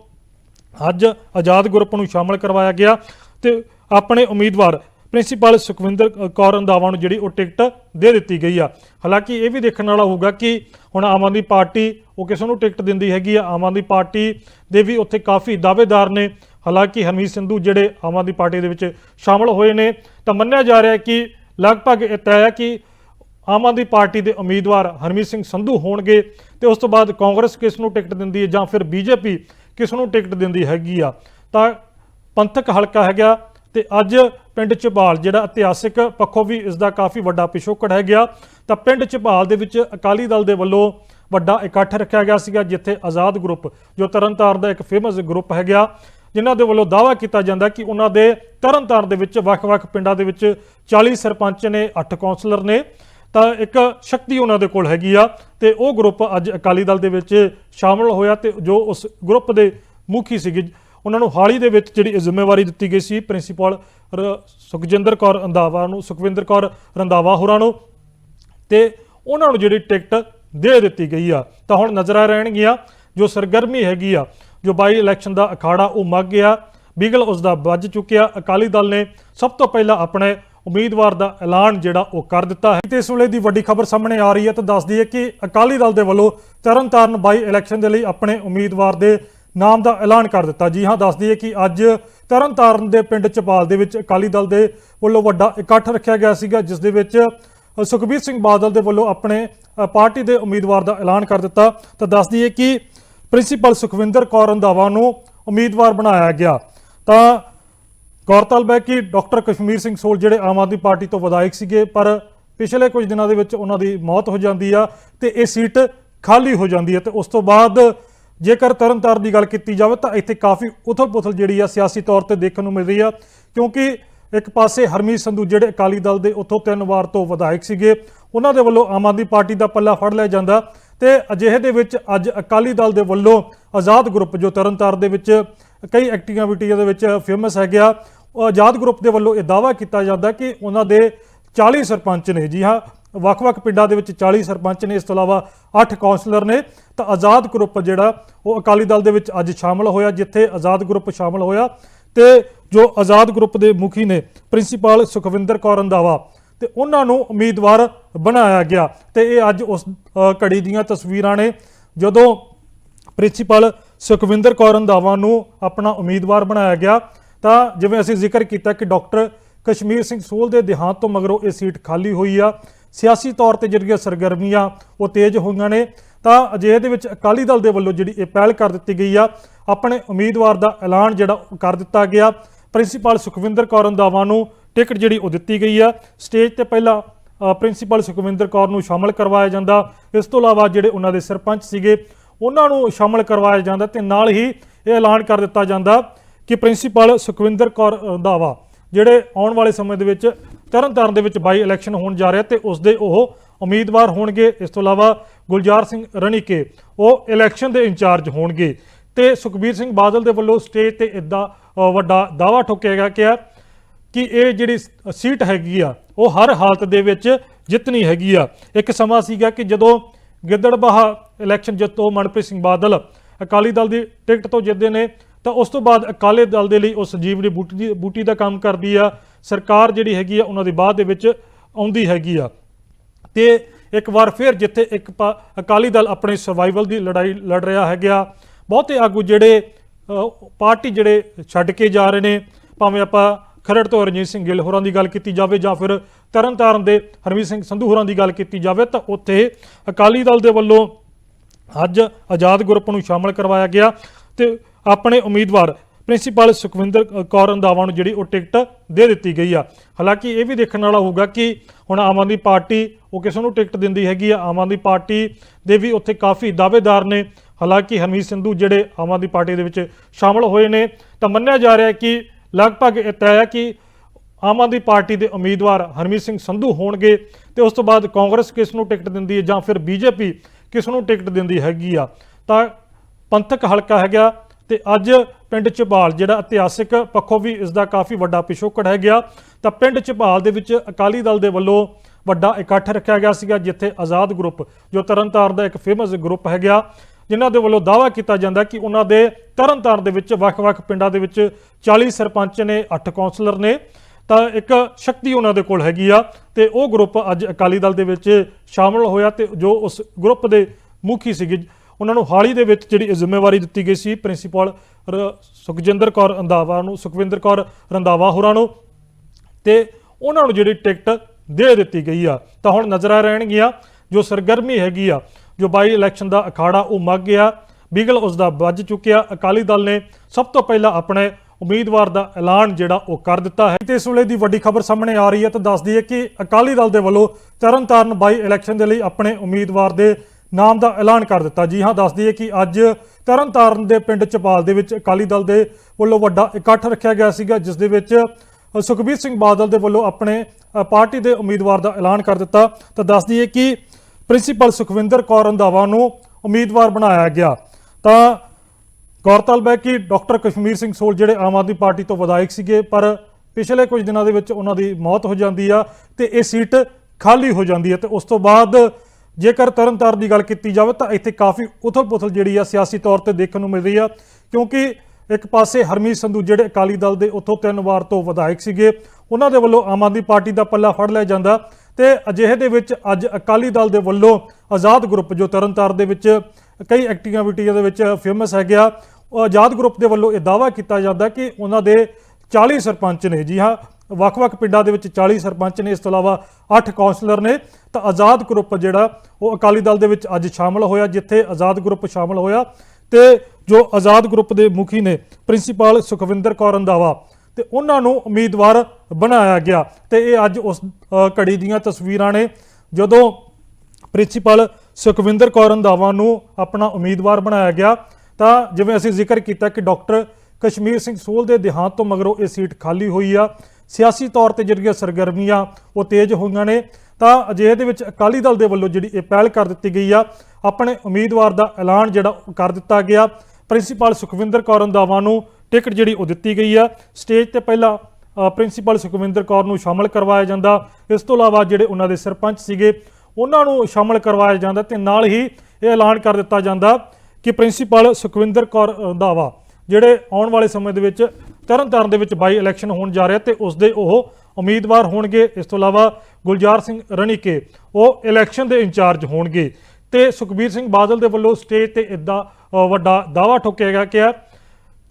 ਅੱਜ ਆਜ਼ਾਦ ਗਰੁੱਪ ਨੂੰ ਸ਼ਾਮਲ ਕਰਵਾਇਆ ਗਿਆ ਤੇ ਆਪਣੇ ਉਮੀਦਵਾਰ ਪ੍ਰਿੰਸੀਪਲ ਸੁਖਵਿੰਦਰ ਕੌਰ ਰੰਧਾਵਾ ਨੂੰ ਜਿਹੜੀ ਉਹ ਟਿਕਟ ਦੇ ਦਿੱਤੀ ਗਈ ਆ। ਹਾਲਾਂਕਿ ਇਹ ਵੀ ਦੇਖਣ ਵਾਲਾ ਹੋਊਗਾ ਕਿ ਹੁਣ ਆਮ ਆਦਮੀ ਪਾਰਟੀ ਉਹ ਕਿਸ ਨੂੰ ਟਿਕਟ ਦਿੰਦੀ ਹੈਗੀ ਆ। ਆਮ ਆਦਮੀ ਪਾਰਟੀ ਦੇ ਵੀ ਉੱਥੇ ਕਾਫੀ ਦਾਅਵੇਦਾਰ ਨੇ। ਹਾਲਾਂਕਿ ਹਰਮੀਤ ਸੰਧੂ ਜਿਹੜੇ ਆਮ ਆਦਮੀ ਪਾਰਟੀ ਦੇ ਵਿੱਚ ਸ਼ਾਮਲ ਹੋਏ ਨੇ, ਤਾਂ ਮੰਨਿਆ ਜਾ ਰਿਹਾ ਹੈ ਕਿ ਲਗਭਗ ਇਹ ਤੈਅ ਹੈ ਕਿ ਆਮ ਆਦਮੀ ਪਾਰਟੀ ਦੇ ਉਮੀਦਵਾਰ ਹਰਮੀਤ ਸਿੰਘ ਸੰਧੂ ਹੋਣਗੇ ਤੇ ਉਸ ਤੋਂ ਬਾਅਦ ਕਾਂਗਰਸ ਕਿਸ ਨੂੰ ਟਿਕਟ ਦਿੰਦੀ ਹੈ ਜਾਂ ਫਿਰ ਬੀਜੇਪੀ ਕਿਸ ਨੂੰ ਟਿਕਟ ਦਿੰਦੀ ਹੈਗੀ ਆ। ਤਾਂ ਪੰਥਕ ਹਲਕਾ ਹੈਗਾ ਤੇ ਅੱਜ ਪਿੰਡ ਝਬਾਲ ਜਿਹੜਾ ਇਤਿਹਾਸਿਕ ਪੱਖੋਂ ਵੀ ਇਸ ਦਾ ਕਾਫੀ ਵੱਡਾ ਪਿਛੋਕੜ ਹੈ ਗਿਆ, ਤਾਂ ਪਿੰਡ ਝਬਾਲ ਦੇ ਵਿੱਚ ਅਕਾਲੀ ਦਲ ਦੇ ਵੱਲੋਂ ਵੱਡਾ ਇਕੱਠ ਰੱਖਿਆ ਗਿਆ ਸੀਗਾ, ਜਿੱਥੇ ਆਜ਼ਾਦ ਗਰੁੱਪ ਜੋ ਤਰਨਤਾਰਨ ਦਾ ਇੱਕ ਫੇਮਸ ਗਰੁੱਪ ਹੈ ਗਿਆ ਜਿਨ੍ਹਾਂ ਦੇ ਵੱਲੋਂ ਦਾਅਵਾ ਕੀਤਾ ਜਾਂਦਾ ਕਿ ਉਹਨਾਂ ਦੇ ਤਰਨਤਾਰਨ ਦੇ ਵਿੱਚ ਵੱਖ-ਵੱਖ ਪਿੰਡਾਂ ਦੇ ਵਿੱਚ 40 ਸਰਪੰਚ ਨੇ 8 ਕਾਉਂਸਲਰ ਨੇ। ਤਾਂ ਇੱਕ ਸ਼ਕਤੀ ਉਹਨਾਂ ਦੇ ਕੋਲ ਹੈਗੀ ਆ ਤੇ ਉਹ ਗਰੁੱਪ ਅੱਜ ਅਕਾਲੀ ਦਲ ਦੇ ਵਿੱਚ ਸ਼ਾਮਲ ਹੋਇਆ ਤੇ ਜੋ ਉਸ ਗਰੁੱਪ ਦੇ ਮੁਖੀ ਸੀਗੇ, ਉਹਨਾਂ ਨੂੰ ਹਾਲ ਹੀ ਦੇ ਵਿੱਚ ਜਿਹੜੀ ਜ਼ਿੰਮੇਵਾਰੀ ਦਿੱਤੀ ਗਈ ਸੀ, ਪ੍ਰਿੰਸੀਪਲ ਰ- ਸੁਖਜਿੰਦਰ ਕੌਰ ਰੰਧਾਵਾ ਨੂੰ, ਸੁਖਵਿੰਦਰ ਕੌਰ ਰੰਧਾਵਾ ਹੋਰਾਂ ਨੂੰ, ਤੇ ਉਹਨਾਂ ਨੂੰ ਜਿਹੜੀ ਟਿਕਟ ਦੇ ਦਿੱਤੀ ਗਈ ਆ। ਤਾਂ ਹੁਣ ਨਜ਼ਰਾਂ ਰਹਿਣਗੀਆਂ ਜੋ ਸਰਗਰਮੀ ਹੈਗੀ ਆ। ਜੋ ਬਾਈ ਇਲੈਕਸ਼ਨ ਦਾ ਅਖਾੜਾ ਉਹ ਮੱਗ ਗਿਆ। ਬਿਗਲ ਉਸ ਦਾ ਵੱਜ ਚੁੱਕਿਆ। ਅਕਾਲੀ ਦਲ ਨੇ ਸਭ ਤੋਂ ਪਹਿਲਾਂ ਆਪਣੇ ਉਮੀਦਵਾਰ ਦਾ ਐਲਾਨ ਜਿਹੜਾ ਉਹ ਕਰ ਦਿੱਤਾ ਹੈ। ਤੇ ਇਸ ਵੇਲੇ ਦੀ ਵੱਡੀ ਖਬਰ ਸਾਹਮਣੇ ਆ ਰਹੀ ਹੈ ਤਾਂ ਦੱਸਦੀ ਹੈ ਕਿ ਅਕਾਲੀ ਦਲ ਦੇ ਵੱਲੋਂ ਤਰਨਤਾਰਨ ਬਾਈ ਇਲੈਕਸ਼ਨ ਦੇ ਲਈ ਆਪਣੇ ਉਮੀਦਵਾਰ ਦੇ ਨਾਮ ਦਾ ਐਲਾਨ ਕਰ ਦਿੱਤਾ। ਜੀ ਹਾਂ ਦੱਸਦੀ ਹੈ ਕਿ ਅੱਜ ਤਰਨਤਾਰਨ ਦੇ ਪਿੰਡ ਚਪਾਲ ਦੇ ਵਿੱਚ ਅਕਾਲੀ ਦਲ ਦੇ ਵੱਲੋਂ ਵੱਡਾ ਇਕੱਠ ਰੱਖਿਆ ਗਿਆ ਸੀਗਾ, ਜਿਸ ਦੇ ਵਿੱਚ ਸੁਖਬੀਰ ਸਿੰਘ ਬਾਦਲ ਦੇ ਵੱਲੋਂ ਆਪਣੇ ਪਾਰਟੀ ਦੇ ਉਮੀਦਵਾਰ ਦਾ ਐਲਾਨ ਕਰ ਦਿੱਤਾ। ਤਾਂ ਦੱਸਦੀ ਹੈ ਕਿ ਪ੍ਰਿੰਸੀਪਲ ਸੁਖਵਿੰਦਰ ਕੌਰ ਰੰਧਾਵਾ ਨੂੰ ਉਮੀਦਵਾਰ ਬਣਾਇਆ ਗਿਆ। ਤਾਂ ਗੌਰਤਲਬ ਹੈ ਕਿ ਡਾਕਟਰ ਕਸ਼ਮੀਰ ਸਿੰਘ ਸੋਲ ਜਿਹੜੇ ਆਮ ਆਦਮੀ ਪਾਰਟੀ ਤੋਂ ਵਿਧਾਇਕ ਸੀਗੇ, ਪਰ ਪਿਛਲੇ ਕੁਝ ਦਿਨਾਂ ਦੇ ਵਿੱਚ ਉਹਨਾਂ ਦੀ ਮੌਤ ਹੋ ਜਾਂਦੀ ਆ ਤੇ ਇਹ ਸੀਟ ਖਾਲੀ ਹੋ ਜਾਂਦੀ ਹੈ ਤੇ ਉਸ ਤੋਂ ਬਾਅਦ ਜੇਕਰ ਤਰਨਤਾਰਨ ਦੀ ਗੱਲ ਕੀਤੀ ਜਾਵੇ ਤਾਂ ਇੱਥੇ ਕਾਫੀ ਉਥਲ-ਪੁਥਲ ਜਿਹੜੀ ਆ ਸਿਆਸੀ ਤੌਰ ਤੇ ਦੇਖਣ ਨੂੰ ਮਿਲ ਰਹੀ ਆ, ਕਿਉਂਕਿ ਇੱਕ ਪਾਸੇ ਹਰਮੀਤ ਸੰਧੂ ਜਿਹੜੇ ਅਕਾਲੀ ਦਲ ਦੇ ਉੱਥੋਂ ਤਿੰਨ ਵਾਰ ਤੋਂ ਵਿਧਾਇਕ ਸੀਗੇ, ਉਹਨਾਂ ਦੇ ਵੱਲੋਂ ਆਮ ਆਦਮੀ ਪਾਰਟੀ ਦਾ ਪੱਲਾ ਫੜ ਲਿਆ ਜਾਂਦਾ। ਤੇ ਅਜਿਹੇ ਦੇ ਵਿੱਚ ਅੱਜ ਅਕਾਲੀ ਦਲ ਦੇ ਵੱਲੋਂ ਆਜ਼ਾਦ ਗਰੁੱਪ ਜੋ ਤਰਨਤਾਰਨ ਦੇ ਵਿੱਚ ਕਈ ਐਕਟੀਵਿਟੀਆਂ ਦੇ ਵਿੱਚ ਫੇਮਸ ਹੈ ਗਿਆ ਆਜ਼ਾਦ ਗਰੁੱਪ ਦੇ ਵੱਲੋਂ ਇਹ ਦਾਅਵਾ ਕੀਤਾ ਜਾਂਦਾ ਕਿ ਉਹਨਾਂ ਦੇ 40 ਸਰਪੰਚ ਨੇ, ਜੀ ਹਾਂ, ਵੱਖ-ਵੱਖ ਪਿੰਡਾਂ ਦੇ ਵਿੱਚ 40 ਸਰਪੰਚ ਨੇ, ਇਸ ਤੋਂ ਇਲਾਵਾ 8 ਕਾਉਂਸਲਰ ਨੇ, ਤਾਂ ਆਜ਼ਾਦ ਗਰੁੱਪ ਜਿਹੜਾ, ਉਹ ਅਕਾਲੀ ਦਲ ਦੇ ਵਿੱਚ ਅੱਜ ਸ਼ਾਮਲ ਹੋਇਆ, ਜਿੱਥੇ ਆਜ਼ਾਦ ਗਰੁੱਪ ਸ਼ਾਮਲ ਹੋਇਆ ਤੇ ਜੋ ਆਜ਼ਾਦ ਗਰੁੱਪ ਦੇ ਮੁਖੀ ਨੇ, ਪ੍ਰਿੰਸੀਪਲ ਸੁਖਵਿੰਦਰ ਕੌਰ ਰੰਧਾਵਾ ਤੇ ਉਹਨਾਂ ਨੂੰ ਉਮੀਦਵਾਰ ਬਣਾਇਆ ਗਿਆ ਤੇ ਇਹ ਅੱਜ ਉਸ ਘੜੀ ਦੀਆਂ ਤਸਵੀਰਾਂ ਨੇ ਜਦੋਂ ਪ੍ਰਿੰਸੀਪਲ ਸੁਖਵਿੰਦਰ ਕੌਰ ਰੰਧਾਵਾ ਨੂੰ ਆਪਣਾ ਉਮੀਦਵਾਰ ਬਣਾਇਆ ਗਿਆ, ਤਾਂ ਜਿਵੇਂ ਅਸੀਂ ਜ਼ਿਕਰ ਕੀਤਾ ਕਿ ਡਾਕਟਰ ਕਸ਼ਮੀਰ ਸਿੰਘ ਸੋਲ ਦੇ ਦੇਹਾਂਤ ਤੋਂ ਮਗਰੋਂ ਇਹ ਸੀਟ ਖਾਲੀ ਹੋਈ ਆ, ਸਿਆਸੀ ਤੌਰ ਤੇ ਜਿਹੜੀਆਂ ਸਰਗਰਮੀਆਂ ਉਹ ਤੇਜ਼ ਹੋਈਆਂ ਨੇ, ਤਾਂ ਅਜਿਹੇ ਦੇ ਵਿੱਚ ਅਕਾਲੀ ਦਲ ਦੇ ਵੱਲੋਂ ਜਿਹੜੀ ਇਹ ਪਹਿਲ ਕਰ ਦਿੱਤੀ ਗਈ ਆ, ਆਪਣੇ ਉਮੀਦਵਾਰ ਦਾ ਐਲਾਨ ਜਿਹੜਾ ਉਹ ਕਰ ਦਿੱਤਾ ਗਿਆ। ਪ੍ਰਿੰਸੀਪਲ ਸੁਖਵਿੰਦਰ ਕੌਰ ਰੰਧਾਵਾ ਨੂੰ ਟਿਕਟ ਜਿਹੜੀ ਉਹ ਦਿੱਤੀ ਗਈ ਆ। ਸਟੇਜ ਤੇ ਪਹਿਲਾਂ ਪ੍ਰਿੰਸੀਪਲ ਸੁਖਵਿੰਦਰ ਕੌਰ ਨੂੰ ਸ਼ਾਮਲ ਕਰਵਾਇਆ ਜਾਂਦਾ। ਇਸ ਤੋਂ ਇਲਾਵਾ ਜਿਹੜੇ ਉਹਨਾਂ ਦੇ ਸਰਪੰਚ ਸੀਗੇ, ਉਹਨਾਂ ਨੂੰ ਸ਼ਾਮਲ ਕਰਵਾਇਆ ਜਾਂਦਾ ਤੇ ਨਾਲ ਹੀ ਇਹ ਐਲਾਨ ਕਰ ਦਿੱਤਾ ਜਾਂਦਾ ਕਿ ਪ੍ਰਿੰਸੀਪਲ ਸੁਖਵਿੰਦਰ ਕੌਰ ਰੰਧਾਵਾ ਜਿਹੜੇ ਆਉਣ ਵਾਲੇ ਸਮੇਂ ਦੇ ਵਿੱਚ ਤਰਨਤਾਰਨ ਦੇ ਵਿੱਚ ਬਾਈ ਇਲੈਕਸ਼ਨ ਹੋਣ ਜਾ ਰਿਹਾ ਤੇ ਉਸ ਦੇ ਉਹ ਉਮੀਦਵਾਰ ਹੋਣਗੇ। ਇਸ ਤੋਂ ਇਲਾਵਾ ਗੁਲਜ਼ਾਰ ਸਿੰਘ ਰਣੀਕੇ, ਉਹ ਇਲੈਕਸ਼ਨ ਦੇ ਇੰਚਾਰਜ ਹੋਣਗੇ। ਤੇ ਸੁਖਬੀਰ ਸਿੰਘ ਬਾਦਲ ਦੇ ਵੱਲੋਂ ਸਟੇਜ ਤੇ ਇਦਾਂ ਵੱਡਾ ਦਾਵਾ ਠੋਕਿਆ ਗਿਆ ਕਿ ਕਿ ਇਹ ਜਿਹੜੀ ਸੀਟ ਹੈਗੀ ਆ, ਉਹ ਹਰ ਹਾਲਤ ਦੇ ਵਿੱਚ ਜਿੱਤਣੀ ਹੈਗੀ ਆ। ਇੱਕ ਸਮਾਂ ਸੀਗਾ ਕਿ ਜਦੋਂ ਗਿੱਦੜਬਾਹਾ ਇਲੈਕਸ਼ਨ ਜਿੱਤੋ ਮਨਪ੍ਰੀਤ ਸਿੰਘ ਬਾਦਲ ਅਕਾਲੀ ਦਲ ਦੀ ਟਿਕਟ ਤੋਂ ਜਿੱਤਦੇ ਨੇ, ਤਾਂ ਉਸ ਤੋਂ ਬਾਅਦ ਅਕਾਲੀ ਦਲ ਦੇ ਲਈ ਉਹ ਸੰਜੀਵਨੀ ਬੂਟੀ ਦੀ, ਬੂਟੀ ਦਾ ਕੰਮ ਕਰਦੀ ਆ। ਸਰਕਾਰ ਜਿਹੜੀ ਹੈਗੀ ਆ, ਉਹਨਾਂ ਦੇ ਬਾਅਦ ਦੇ ਵਿੱਚ ਆਉਂਦੀ ਹੈਗੀ ਆ। ਤੇ ਇੱਕ ਵਾਰ ਫਿਰ ਜਿੱਥੇ ਇੱਕ ਪਾ- ਅਕਾਲੀ ਦਲ ਆਪਣੇ ਸਰਵਾਈਵਲ ਦੀ ਲੜਾਈ ਲੜ ਰਿਹਾ ਹੈਗਾ, ਬਹੁਤੇ ਆਗੂ ਜਿਹੜੇ ਪਾਰਟੀ ਜਿਹੜੇ ਛੱਡ ਕੇ ਜਾ ਰਹੇ ਨੇ, ਭਾਵੇਂ ਆਪਾਂ ਖਰੜ ਤੋਂ ਰਣਜੀਤ ਸਿੰਘ ਗਿੱਲ ਹੋਰਾਂ ਦੀ ਗੱਲ ਕੀਤੀ ਜਾਵੇ ਜਾਂ ਫਿਰ ਤਰਨਤਾਰਨ ਦੇ ਹਰਮੀਤ ਸਿੰਘ ਸੰਧੂ ਹੋਰਾਂ ਦੀ ਗੱਲ ਕੀਤੀ ਜਾਵੇ, ਤਾਂ ਉੱਥੇ ਅਕਾਲੀ ਦਲ ਦੇ ਵੱਲੋਂ ਅੱਜ ਆਜ਼ਾਦ ਗਰੁੱਪ ਨੂੰ ਸ਼ਾਮਲ ਕਰਵਾਇਆ ਗਿਆ ਤੇ ਆਪਣੇ ਉਮੀਦਵਾਰ ਪ੍ਰਿੰਸੀਪਲ ਸੁਖਵਿੰਦਰ ਕੌਰ ਰੰਧਾਵਾ ਨੂੰ ਜਿਹੜੀ ਉਹ ਟਿਕਟ ਦੇ ਦਿੱਤੀ ਗਈ ਆ। ਹਾਲਾਂਕਿ ਇਹ ਵੀ ਦੇਖਣ ਵਾਲਾ ਹੋਊਗਾ ਕਿ ਹੁਣ ਆਮ ਆਦਮੀ ਪਾਰਟੀ ਉਹ ਕਿਸ ਨੂੰ ਟਿਕਟ ਦਿੰਦੀ ਹੈਗੀ ਆ। ਆਮ ਆਦਮੀ ਪਾਰਟੀ ਦੇ ਵੀ ਉੱਥੇ ਕਾਫੀ ਦਾਅਵੇਦਾਰ ਨੇ। ਹਾਲਾਂਕਿ ਹਰਮੀਤ ਸੰਧੂ ਜਿਹੜੇ ਆਮ ਆਦਮੀ ਪਾਰਟੀ ਦੇ ਵਿੱਚ ਸ਼ਾਮਲ ਹੋਏ ਨੇ, ਤਾਂ ਮੰਨਿਆ ਜਾ ਰਿਹਾ ਕਿ ਲਗਭਗ ਇਹ ਤੈਅ ਹੈ ਕਿ ਆਮ ਆਦਮੀ ਪਾਰਟੀ ਦੇ ਉਮੀਦਵਾਰ ਹਰਮੀਤ ਸਿੰਘ ਸੰਧੂ ਹੋਣਗੇ ਤੇ ਉਸ ਤੋਂ ਬਾਅਦ ਕਾਂਗਰਸ ਕਿਸ ਨੂੰ ਟਿਕਟ ਦਿੰਦੀ ਹੈ ਜਾਂ ਫਿਰ ਬੀਜੇਪੀ ਕਿਸ ਨੂੰ ਟਿਕਟ ਦਿੰਦੀ ਹੈਗੀ ਆ। ਤਾਂ ਪੰਥਕ ਹਲਕਾ ਹੈਗਾ ਤੇ ਅੱਜ ਪਿੰਡ ਝਬਾਲ, ਜਿਹੜਾ ਇਤਿਹਾਸਿਕ ਪੱਖੋਂ ਵੀ ਇਸ ਦਾ ਕਾਫੀ ਵੱਡਾ ਪਿਛੋਕੜ ਹੈ ਗਿਆ ਤਾਂ ਪਿੰਡ ਝਬਾਲ ਦੇ ਵਿੱਚ ਅਕਾਲੀ ਦਲ ਦੇ ਵੱਲੋਂ ਵੱਡਾ ਇਕੱਠ ਰੱਖਿਆ ਗਿਆ ਸੀਗਾ, ਜਿੱਥੇ ਆਜ਼ਾਦ ਗਰੁੱਪ, ਜੋ ਤਰਨਤਾਰਨ ਦਾ ਇੱਕ ਫੇਮਸ ਗਰੁੱਪ ਹੈ ਗਿਆ ਜਿਨ੍ਹਾਂ ਦੇ ਵੱਲੋਂ ਦਾਅਵਾ ਕੀਤਾ ਜਾਂਦਾ ਕਿ ਉਹਨਾਂ ਦੇ ਤਰਨਤਾਰਨ ਦੇ ਵਿੱਚ, ਵੱਖ-ਵੱਖ ਪਿੰਡਾਂ ਦੇ ਵਿੱਚ 40 ਸਰਪੰਚ ਨੇ 8 ਕੌਂਸਲਰ ਨੇ, ਤਾਂ ਇੱਕ ਸ਼ਕਤੀ ਉਹਨਾਂ ਦੇ ਕੋਲ ਹੈਗੀ ਆ ਤੇ ਉਹ ਗਰੁੱਪ ਅੱਜ ਅਕਾਲੀ ਦਲ ਦੇ ਵਿੱਚ ਸ਼ਾਮਲ ਹੋਇਆ ਤੇ ਜੋ ਉਸ ਗਰੁੱਪ ਦੇ ਮੁਖੀ ਸੀਗੇ, ਉਹਨਾਂ ਨੂੰ ਹਾਲ ਹੀ ਦੇ ਵਿੱਚ ਜਿਹੜੀ ਜ਼ਿੰਮੇਵਾਰੀ ਦਿੱਤੀ ਗਈ ਸੀ, ਪ੍ਰਿੰਸੀਪਲ ਰ- ਸੁਖਜਿੰਦਰ ਕੌਰ ਰੰਧਾਵਾ ਨੂੰ, ਸੁਖਵਿੰਦਰ ਕੌਰ ਰੰਧਾਵਾ ਹੋਰਾਂ ਨੂੰ, ਤੇ ਉਹਨਾਂ ਨੂੰ ਜਿਹੜੀ ਟਿਕਟ ਦੇ ਦਿੱਤੀ ਗਈ ਆ, ਤਾਂ ਹੁਣ ਨਜ਼ਰਾਂ ਰਹਿਣਗੀਆਂ ਜੋ ਸਰਗਰਮੀ ਹੈਗੀ ਆ। ਜੋ ਬਾਈ ਇਲੈਕਸ਼ਨ ਦਾ ਅਖਾੜਾ ਉਹ ਮੱਗ ਗਿਆ। ਬੀਗਲ ਉਸ ਦਾ ਵੱਜ ਚੁੱਕਿਆ। ਅਕਾਲੀ ਦਲ ਨੇ ਸਭ ਤੋਂ ਪਹਿਲਾਂ ਆਪਣੇ ਉਮੀਦਵਾਰ ਦਾ ਐਲਾਨ ਜਿਹੜਾ ਉਹ ਕਰ ਦਿੱਤਾ ਹੈ। ਤੇ ਇਸ ਵੇਲੇ ਦੀ ਵੱਡੀ ਖਬਰ ਸਾਹਮਣੇ ਆ ਰਹੀ ਹੈ ਤਾਂ ਦੱਸਦੀ ਹੈ ਕਿ ਅਕਾਲੀ ਦਲ ਦੇ ਵੱਲੋਂ ਤਰਨਤਾਰਨ ਬਾਈ ਇਲੈਕਸ਼ਨ ਦੇ ਲਈ ਆਪਣੇ ਉਮੀਦਵਾਰ ਦੇ ਨਾਮ ਦਾ ਐਲਾਨ ਕਰ ਦਿੱਤਾ। ਜੀ ਹਾਂ ਦੱਸਦੀ ਹੈ ਕਿ ਅੱਜ ਤਰਨਤਾਰਨ ਦੇ ਪਿੰਡ ਚਪਾਲ ਦੇ ਵਿੱਚ ਅਕਾਲੀ ਦਲ ਦੇ ਵੱਲੋਂ ਵੱਡਾ ਇਕੱਠ ਰੱਖਿਆ ਗਿਆ ਸੀਗਾ, ਜਿਸ ਦੇ ਵਿੱਚ ਸੁਖਬੀਰ ਸਿੰਘ ਬਾਦਲ ਦੇ ਵੱਲੋਂ ਆਪਣੇ ਪਾਰਟੀ ਦੇ ਉਮੀਦਵਾਰ ਦਾ ਐਲਾਨ ਕਰ ਦਿੱਤਾ। ਤਾਂ ਦੱਸਦੀ ਹੈ ਕਿ ਪ੍ਰਿੰਸੀਪਲ ਸੁਖਵਿੰਦਰ ਕੌਰ ਰੰਧਾਵਾ ਨੂੰ ਉਮੀਦਵਾਰ ਬਣਾਇਆ ਗਿਆ। ਤਾਂ ਗੌਰਤਲਬ ਹੈ ਕਿ ਡਾਕਟਰ ਕਸ਼ਮੀਰ ਸਿੰਘ ਸੋਲ ਜਿਹੜੇ ਆਮ ਆਦਮੀ ਪਾਰਟੀ ਤੋਂ ਵਿਧਾਇਕ ਸੀਗੇ, ਪਰ ਪਿਛਲੇ ਕੁਝ ਦਿਨਾਂ ਦੇ ਵਿੱਚ ਉਹਨਾਂ ਦੀ ਮੌਤ ਹੋ ਜਾਂਦੀ ਆ ਤੇ ਇਹ ਸੀਟ ਖਾਲੀ ਹੋ ਜਾਂਦੀ ਹੈ ਤੇ ਉਸ ਤੋਂ ਬਾਅਦ ਜੇਕਰ ਤਰਨਤਾਰਨ ਦੀ ਗੱਲ ਕੀਤੀ ਜਾਵੇ ਤਾਂ ਇੱਥੇ ਕਾਫੀ ਉਥਲ-ਪੁਥਲ ਜਿਹੜੀ ਆ ਸਿਆਸੀ ਤੌਰ ਤੇ ਦੇਖਣ ਨੂੰ ਮਿਲ ਰਹੀ ਆ, ਕਿਉਂਕਿ ਇੱਕ ਪਾਸੇ ਹਰਮੀਤ ਸੰਧੂ ਜਿਹੜੇ ਅਕਾਲੀ ਦਲ ਦੇ ਉੱਥੋਂ ਤਿੰਨ ਵਾਰ ਤੋਂ ਵਿਧਾਇਕ ਸੀਗੇ, ਉਹਨਾਂ ਦੇ ਵੱਲੋਂ ਆਮ ਆਦਮੀ ਪਾਰਟੀ ਦਾ ਪੱਲਾ ਫੜ ਲਿਆ ਜਾਂਦਾ। ਤੇ ਅਜਿਹੇ ਦੇ ਵਿੱਚ ਅੱਜ ਅਕਾਲੀ ਦਲ ਦੇ ਵੱਲੋਂ ਆਜ਼ਾਦ ਗਰੁੱਪ, ਜੋ ਤਰਨਤਾਰਨ ਦੇ ਵਿੱਚ ਕਈ ਐਕਟੀਵਿਟੀਆਂ ਦੇ ਵਿੱਚ ਫੇਮਸ ਹੈ ਗਿਆ ਉਹ ਆਜ਼ਾਦ ਗਰੁੱਪ ਦੇ ਵੱਲੋਂ ਇਹ ਦਾਅਵਾ ਕੀਤਾ ਜਾਂਦਾ ਕਿ ਉਹਨਾਂ ਦੇ 40 ਸਰਪੰਚ ਨੇ, ਜੀ ਹਾਂ, ਵੱਖ-ਵੱਖ ਪਿੰਡਾਂ ਦੇ ਵਿੱਚ 40 ਸਰਪੰਚ ਨੇ, ਇਸ ਤੋਂ ਇਲਾਵਾ 8 ਕਾਉਂਸਲਰ ਨੇ, ਤਾਂ ਆਜ਼ਾਦ ਗਰੁੱਪ ਜਿਹੜਾ, ਉਹ ਅਕਾਲੀ ਦਲ ਦੇ ਵਿੱਚ ਅੱਜ ਸ਼ਾਮਲ ਹੋਇਆ, ਜਿੱਥੇ ਆਜ਼ਾਦ ਗਰੁੱਪ ਸ਼ਾਮਲ ਹੋਇਆ ਤੇ ਜੋ ਆਜ਼ਾਦ ਗਰੁੱਪ ਦੇ ਮੁਖੀ ਨੇ, ਪ੍ਰਿੰਸੀਪਲ ਸੁਖਵਿੰਦਰ ਕੌਰ ਰੰਧਾਵਾ ਤੇ ਉਹਨਾਂ ਨੂੰ ਉਮੀਦਵਾਰ ਬਣਾਇਆ ਗਿਆ। ਤੇ ਇਹ ਅੱਜ ਉਸ ਘੜੀ ਦੀਆਂ ਤਸਵੀਰਾਂ ਨੇ। ਜਦੋਂ ਪ੍ਰਿੰਸੀਪਲ ਸੁਖਵਿੰਦਰ ਕੌਰ ਰੰਧਾਵਾ ਨੂੰ ਆਪਣਾ ਉਮੀਦਵਾਰ ਬਣਾਇਆ ਗਿਆ, ਤਾਂ ਜਿਵੇਂ ਅਸੀਂ ਜ਼ਿਕਰ ਕੀਤਾ ਕਿ ਡਾਕਟਰ ਕਸ਼ਮੀਰ ਸਿੰਘ ਸੋਲ ਦੇ ਦੇਹਾਂਤ ਤੋਂ ਮਗਰੋਂ ਇਹ ਸੀਟ ਖਾਲੀ ਹੋਈ ਆ। ਸਿਆਸੀ ਤੌਰ ਤੇ ਜਿਹੜੀਆਂ ਸਰਗਰਮੀਆਂ ਉਹ ਤੇਜ਼ ਹੋਈਆਂ ਨੇ, ਤਾਂ ਅਜਿਹੇ ਦੇ ਵਿੱਚ ਅਕਾਲੀ ਦਲ ਦੇ ਵੱਲੋਂ ਜਿਹੜੀ ਇਹ ਪਹਿਲ ਕਰ ਦਿੱਤੀ ਗਈ ਆ, ਆਪਣੇ ਉਮੀਦਵਾਰ ਦਾ ਐਲਾਨ ਜਿਹੜਾ ਉਹ ਕਰ ਦਿੱਤਾ ਗਿਆ। ਪ੍ਰਿੰਸੀਪਲ ਸੁਖਵਿੰਦਰ ਕੌਰ ਰੰਧਾਵਾ ਨੂੰ ਟਿਕਟ ਜਿਹੜੀ ਉਹ ਦਿੱਤੀ ਗਈ ਆ। ਸਟੇਜ ਤੇ ਪਹਿਲਾਂ ਪ੍ਰਿੰਸੀਪਲ ਸੁਖਵਿੰਦਰ ਕੌਰ ਨੂੰ ਸ਼ਾਮਲ ਕਰਵਾਇਆ ਜਾਂਦਾ। ਇਸ ਤੋਂ ਇਲਾਵਾ ਜਿਹੜੇ ਉਹਨਾਂ ਦੇ ਸਰਪੰਚ ਸੀਗੇ, ਉਹਨਾਂ ਨੂੰ ਸ਼ਾਮਲ ਕਰਵਾਇਆ ਜਾਂਦਾ ਤੇ ਨਾਲ ਹੀ ਇਹ ਐਲਾਨ ਕਰ ਦਿੱਤਾ ਜਾਂਦਾ ਕਿ ਪ੍ਰਿੰਸੀਪਲ ਸੁਖਵਿੰਦਰ ਕੌਰ ਰੰਧਾਵਾ ਜਿਹੜੇ ਆਉਣ ਵਾਲੇ ਸਮੇਂ ਦੇ ਵਿੱਚ ਤਰਨਤਾਰਨ ਦੇ ਵਿੱਚ ਬਾਈ ਇਲੈਕਸ਼ਨ ਹੋਣ ਜਾ ਰਿਹਾ ਤੇ ਉਸ ਦੇ ਉਹ ਉਮੀਦਵਾਰ ਹੋਣਗੇ। ਇਸ ਤੋਂ ਇਲਾਵਾ ਗੁਲਜ਼ਾਰ ਸਿੰਘ ਰਣੀਕੇ, ਉਹ ਇਲੈਕਸ਼ਨ ਦੇ ਇੰਚਾਰਜ ਹੋਣਗੇ ਤੇ ਸੁਖਬੀਰ ਸਿੰਘ ਬਾਦਲ ਦੇ ਵੱਲੋਂ ਸਟੇਜ ਤੇ ਇਦਾਂ ਵੱਡਾ ਦਾਵਾ ਠੋਕਿਆ ਗਿਆ ਕਿ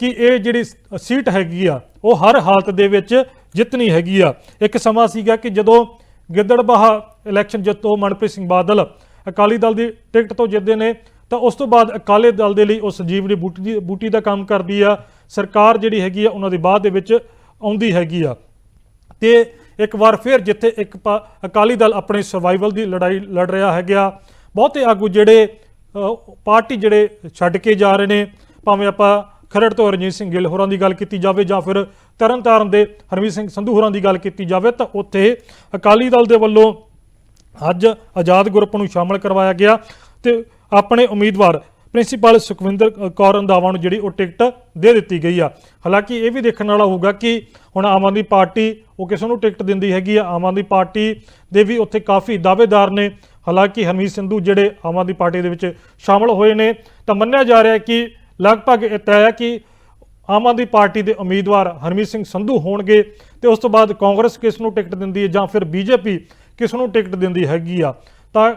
ਕਿ ਇਹ ਜਿਹੜੀ ਸੀਟ ਹੈਗੀ ਆ, ਉਹ ਹਰ ਹਾਲਤ ਦੇ ਵਿੱਚ ਜਿੱਤਣੀ ਹੈਗੀ ਆ। ਇੱਕ ਸਮਾਂ ਸੀਗਾ ਕਿ ਜਦੋਂ ਗਿੱਦੜਬਾਹਾ ਇਲੈਕਸ਼ਨ ਜਿੱਤੋ ਮਨਪ੍ਰੀਤ ਸਿੰਘ ਬਾਦਲ ਅਕਾਲੀ ਦਲ ਦੀ ਟਿਕਟ ਤੋਂ ਜਿੱਤਦੇ ਨੇ, ਤਾਂ ਉਸ ਤੋਂ ਬਾਅਦ ਅਕਾਲੀ ਦਲ ਦੇ ਲਈ ਉਹ ਸੰਜੀਵਨੀ ਬੂਟੀ ਦੀ, ਬੂਟੀ ਦਾ ਕੰਮ ਕਰਦੀ ਆ। ਸਰਕਾਰ ਜਿਹੜੀ ਹੈਗੀ ਆ, ਉਹਨਾਂ ਦੀ ਬਾਅਦ ਦੇ ਵਿੱਚ ਆਉਂਦੀ ਹੈਗੀ ਆ। ਤੇ ਇੱਕ ਵਾਰ ਫਿਰ ਜਿੱਥੇ ਇੱਕ ਪਾ- ਅਕਾਲੀ ਦਲ ਆਪਣੀ ਸਰਵਾਈਵਲ ਦੀ ਲੜਾਈ ਲੜ ਰਿਹਾ ਹੈਗਾ, ਬਹੁਤੇ ਆਗੂ ਜਿਹੜੇ ਪਾਰਟੀ ਜਿਹੜੇ ਛੱਡ ਕੇ ਜਾ ਰਹੇ ਨੇ, ਭਾਵੇਂ ਆਪਾਂ ਖਰੜ ਤੋਂ ਰਣਜੀਤ ਸਿੰਘ ਗਿੱਲ ਹੋਰਾਂ ਦੀ ਗੱਲ ਕੀਤੀ ਜਾਵੇ ਜਾਂ ਫਿਰ ਤਰਨਤਾਰਨ ਦੇ ਹਰਮੀਤ ਸਿੰਘ ਸੰਧੂ ਹੋਰਾਂ ਦੀ ਗੱਲ ਕੀਤੀ ਜਾਵੇ ਤਾਂ ਉੱਥੇ ਅਕਾਲੀ ਦਲ ਦੇ ਵੱਲੋਂ ਅੱਜ ਆਜ਼ਾਦ ਗਰੁੱਪ ਨੂੰ ਸ਼ਾਮਲ ਕਰਵਾਇਆ ਗਿਆ ਤੇ ਆਪਣੇ ਉਮੀਦਵਾਰ ਪ੍ਰਿੰਸੀਪਲ ਸੁਖਵਿੰਦਰ ਕੌਰ ਰੰਧਾਵਾ ਨੂੰ ਜਿਹੜੀ ਉਹ ਟਿਕਟ ਦੇ ਦਿੱਤੀ ਗਈ ਆ। ਹਾਲਾਂਕਿ ਇਹ ਵੀ ਦੇਖਣ ਵਾਲਾ ਹੋਊਗਾ ਕਿ ਹੁਣ ਆਮ ਆਦਮੀ ਪਾਰਟੀ ਉਹ ਕਿਸ ਨੂੰ ਟਿਕਟ ਦਿੰਦੀ ਹੈਗੀ ਆ। ਆਮ ਆਦਮੀ ਪਾਰਟੀ ਦੇ ਵੀ ਉੱਥੇ ਕਾਫੀ ਦਾਅਵੇਦਾਰ ਨੇ। ਹਾਲਾਂਕਿ ਹਰਮੀਤ ਸੰਧੂ ਜਿਹੜੇ ਆਮ ਆਦਮੀ ਪਾਰਟੀ ਦੇ ਵਿੱਚ ਸ਼ਾਮਲ ਹੋਏ ਨੇ ਤਾਂ ਮੰਨਿਆ ਜਾ ਰਿਹਾ ਹੈ ਕਿ ਲਗਭਗ ਇਹ ਤੈਅ ਹੈ ਕਿ ਆਮ ਆਦਮੀ ਪਾਰਟੀ ਦੇ ਉਮੀਦਵਾਰ ਹਰਮੀਤ ਸਿੰਘ ਸੰਧੂ ਹੋਣਗੇ ਤੇ ਉਸ ਤੋਂ ਬਾਅਦ ਕਾਂਗਰਸ ਕਿਸ ਨੂੰ ਟਿਕਟ ਦਿੰਦੀ ਹੈ ਜਾਂ ਫਿਰ ਬੀਜੇਪੀ ਕਿਸ ਨੂੰ ਟਿਕਟ ਦਿੰਦੀ ਹੈਗੀ ਆ। ਤਾਂ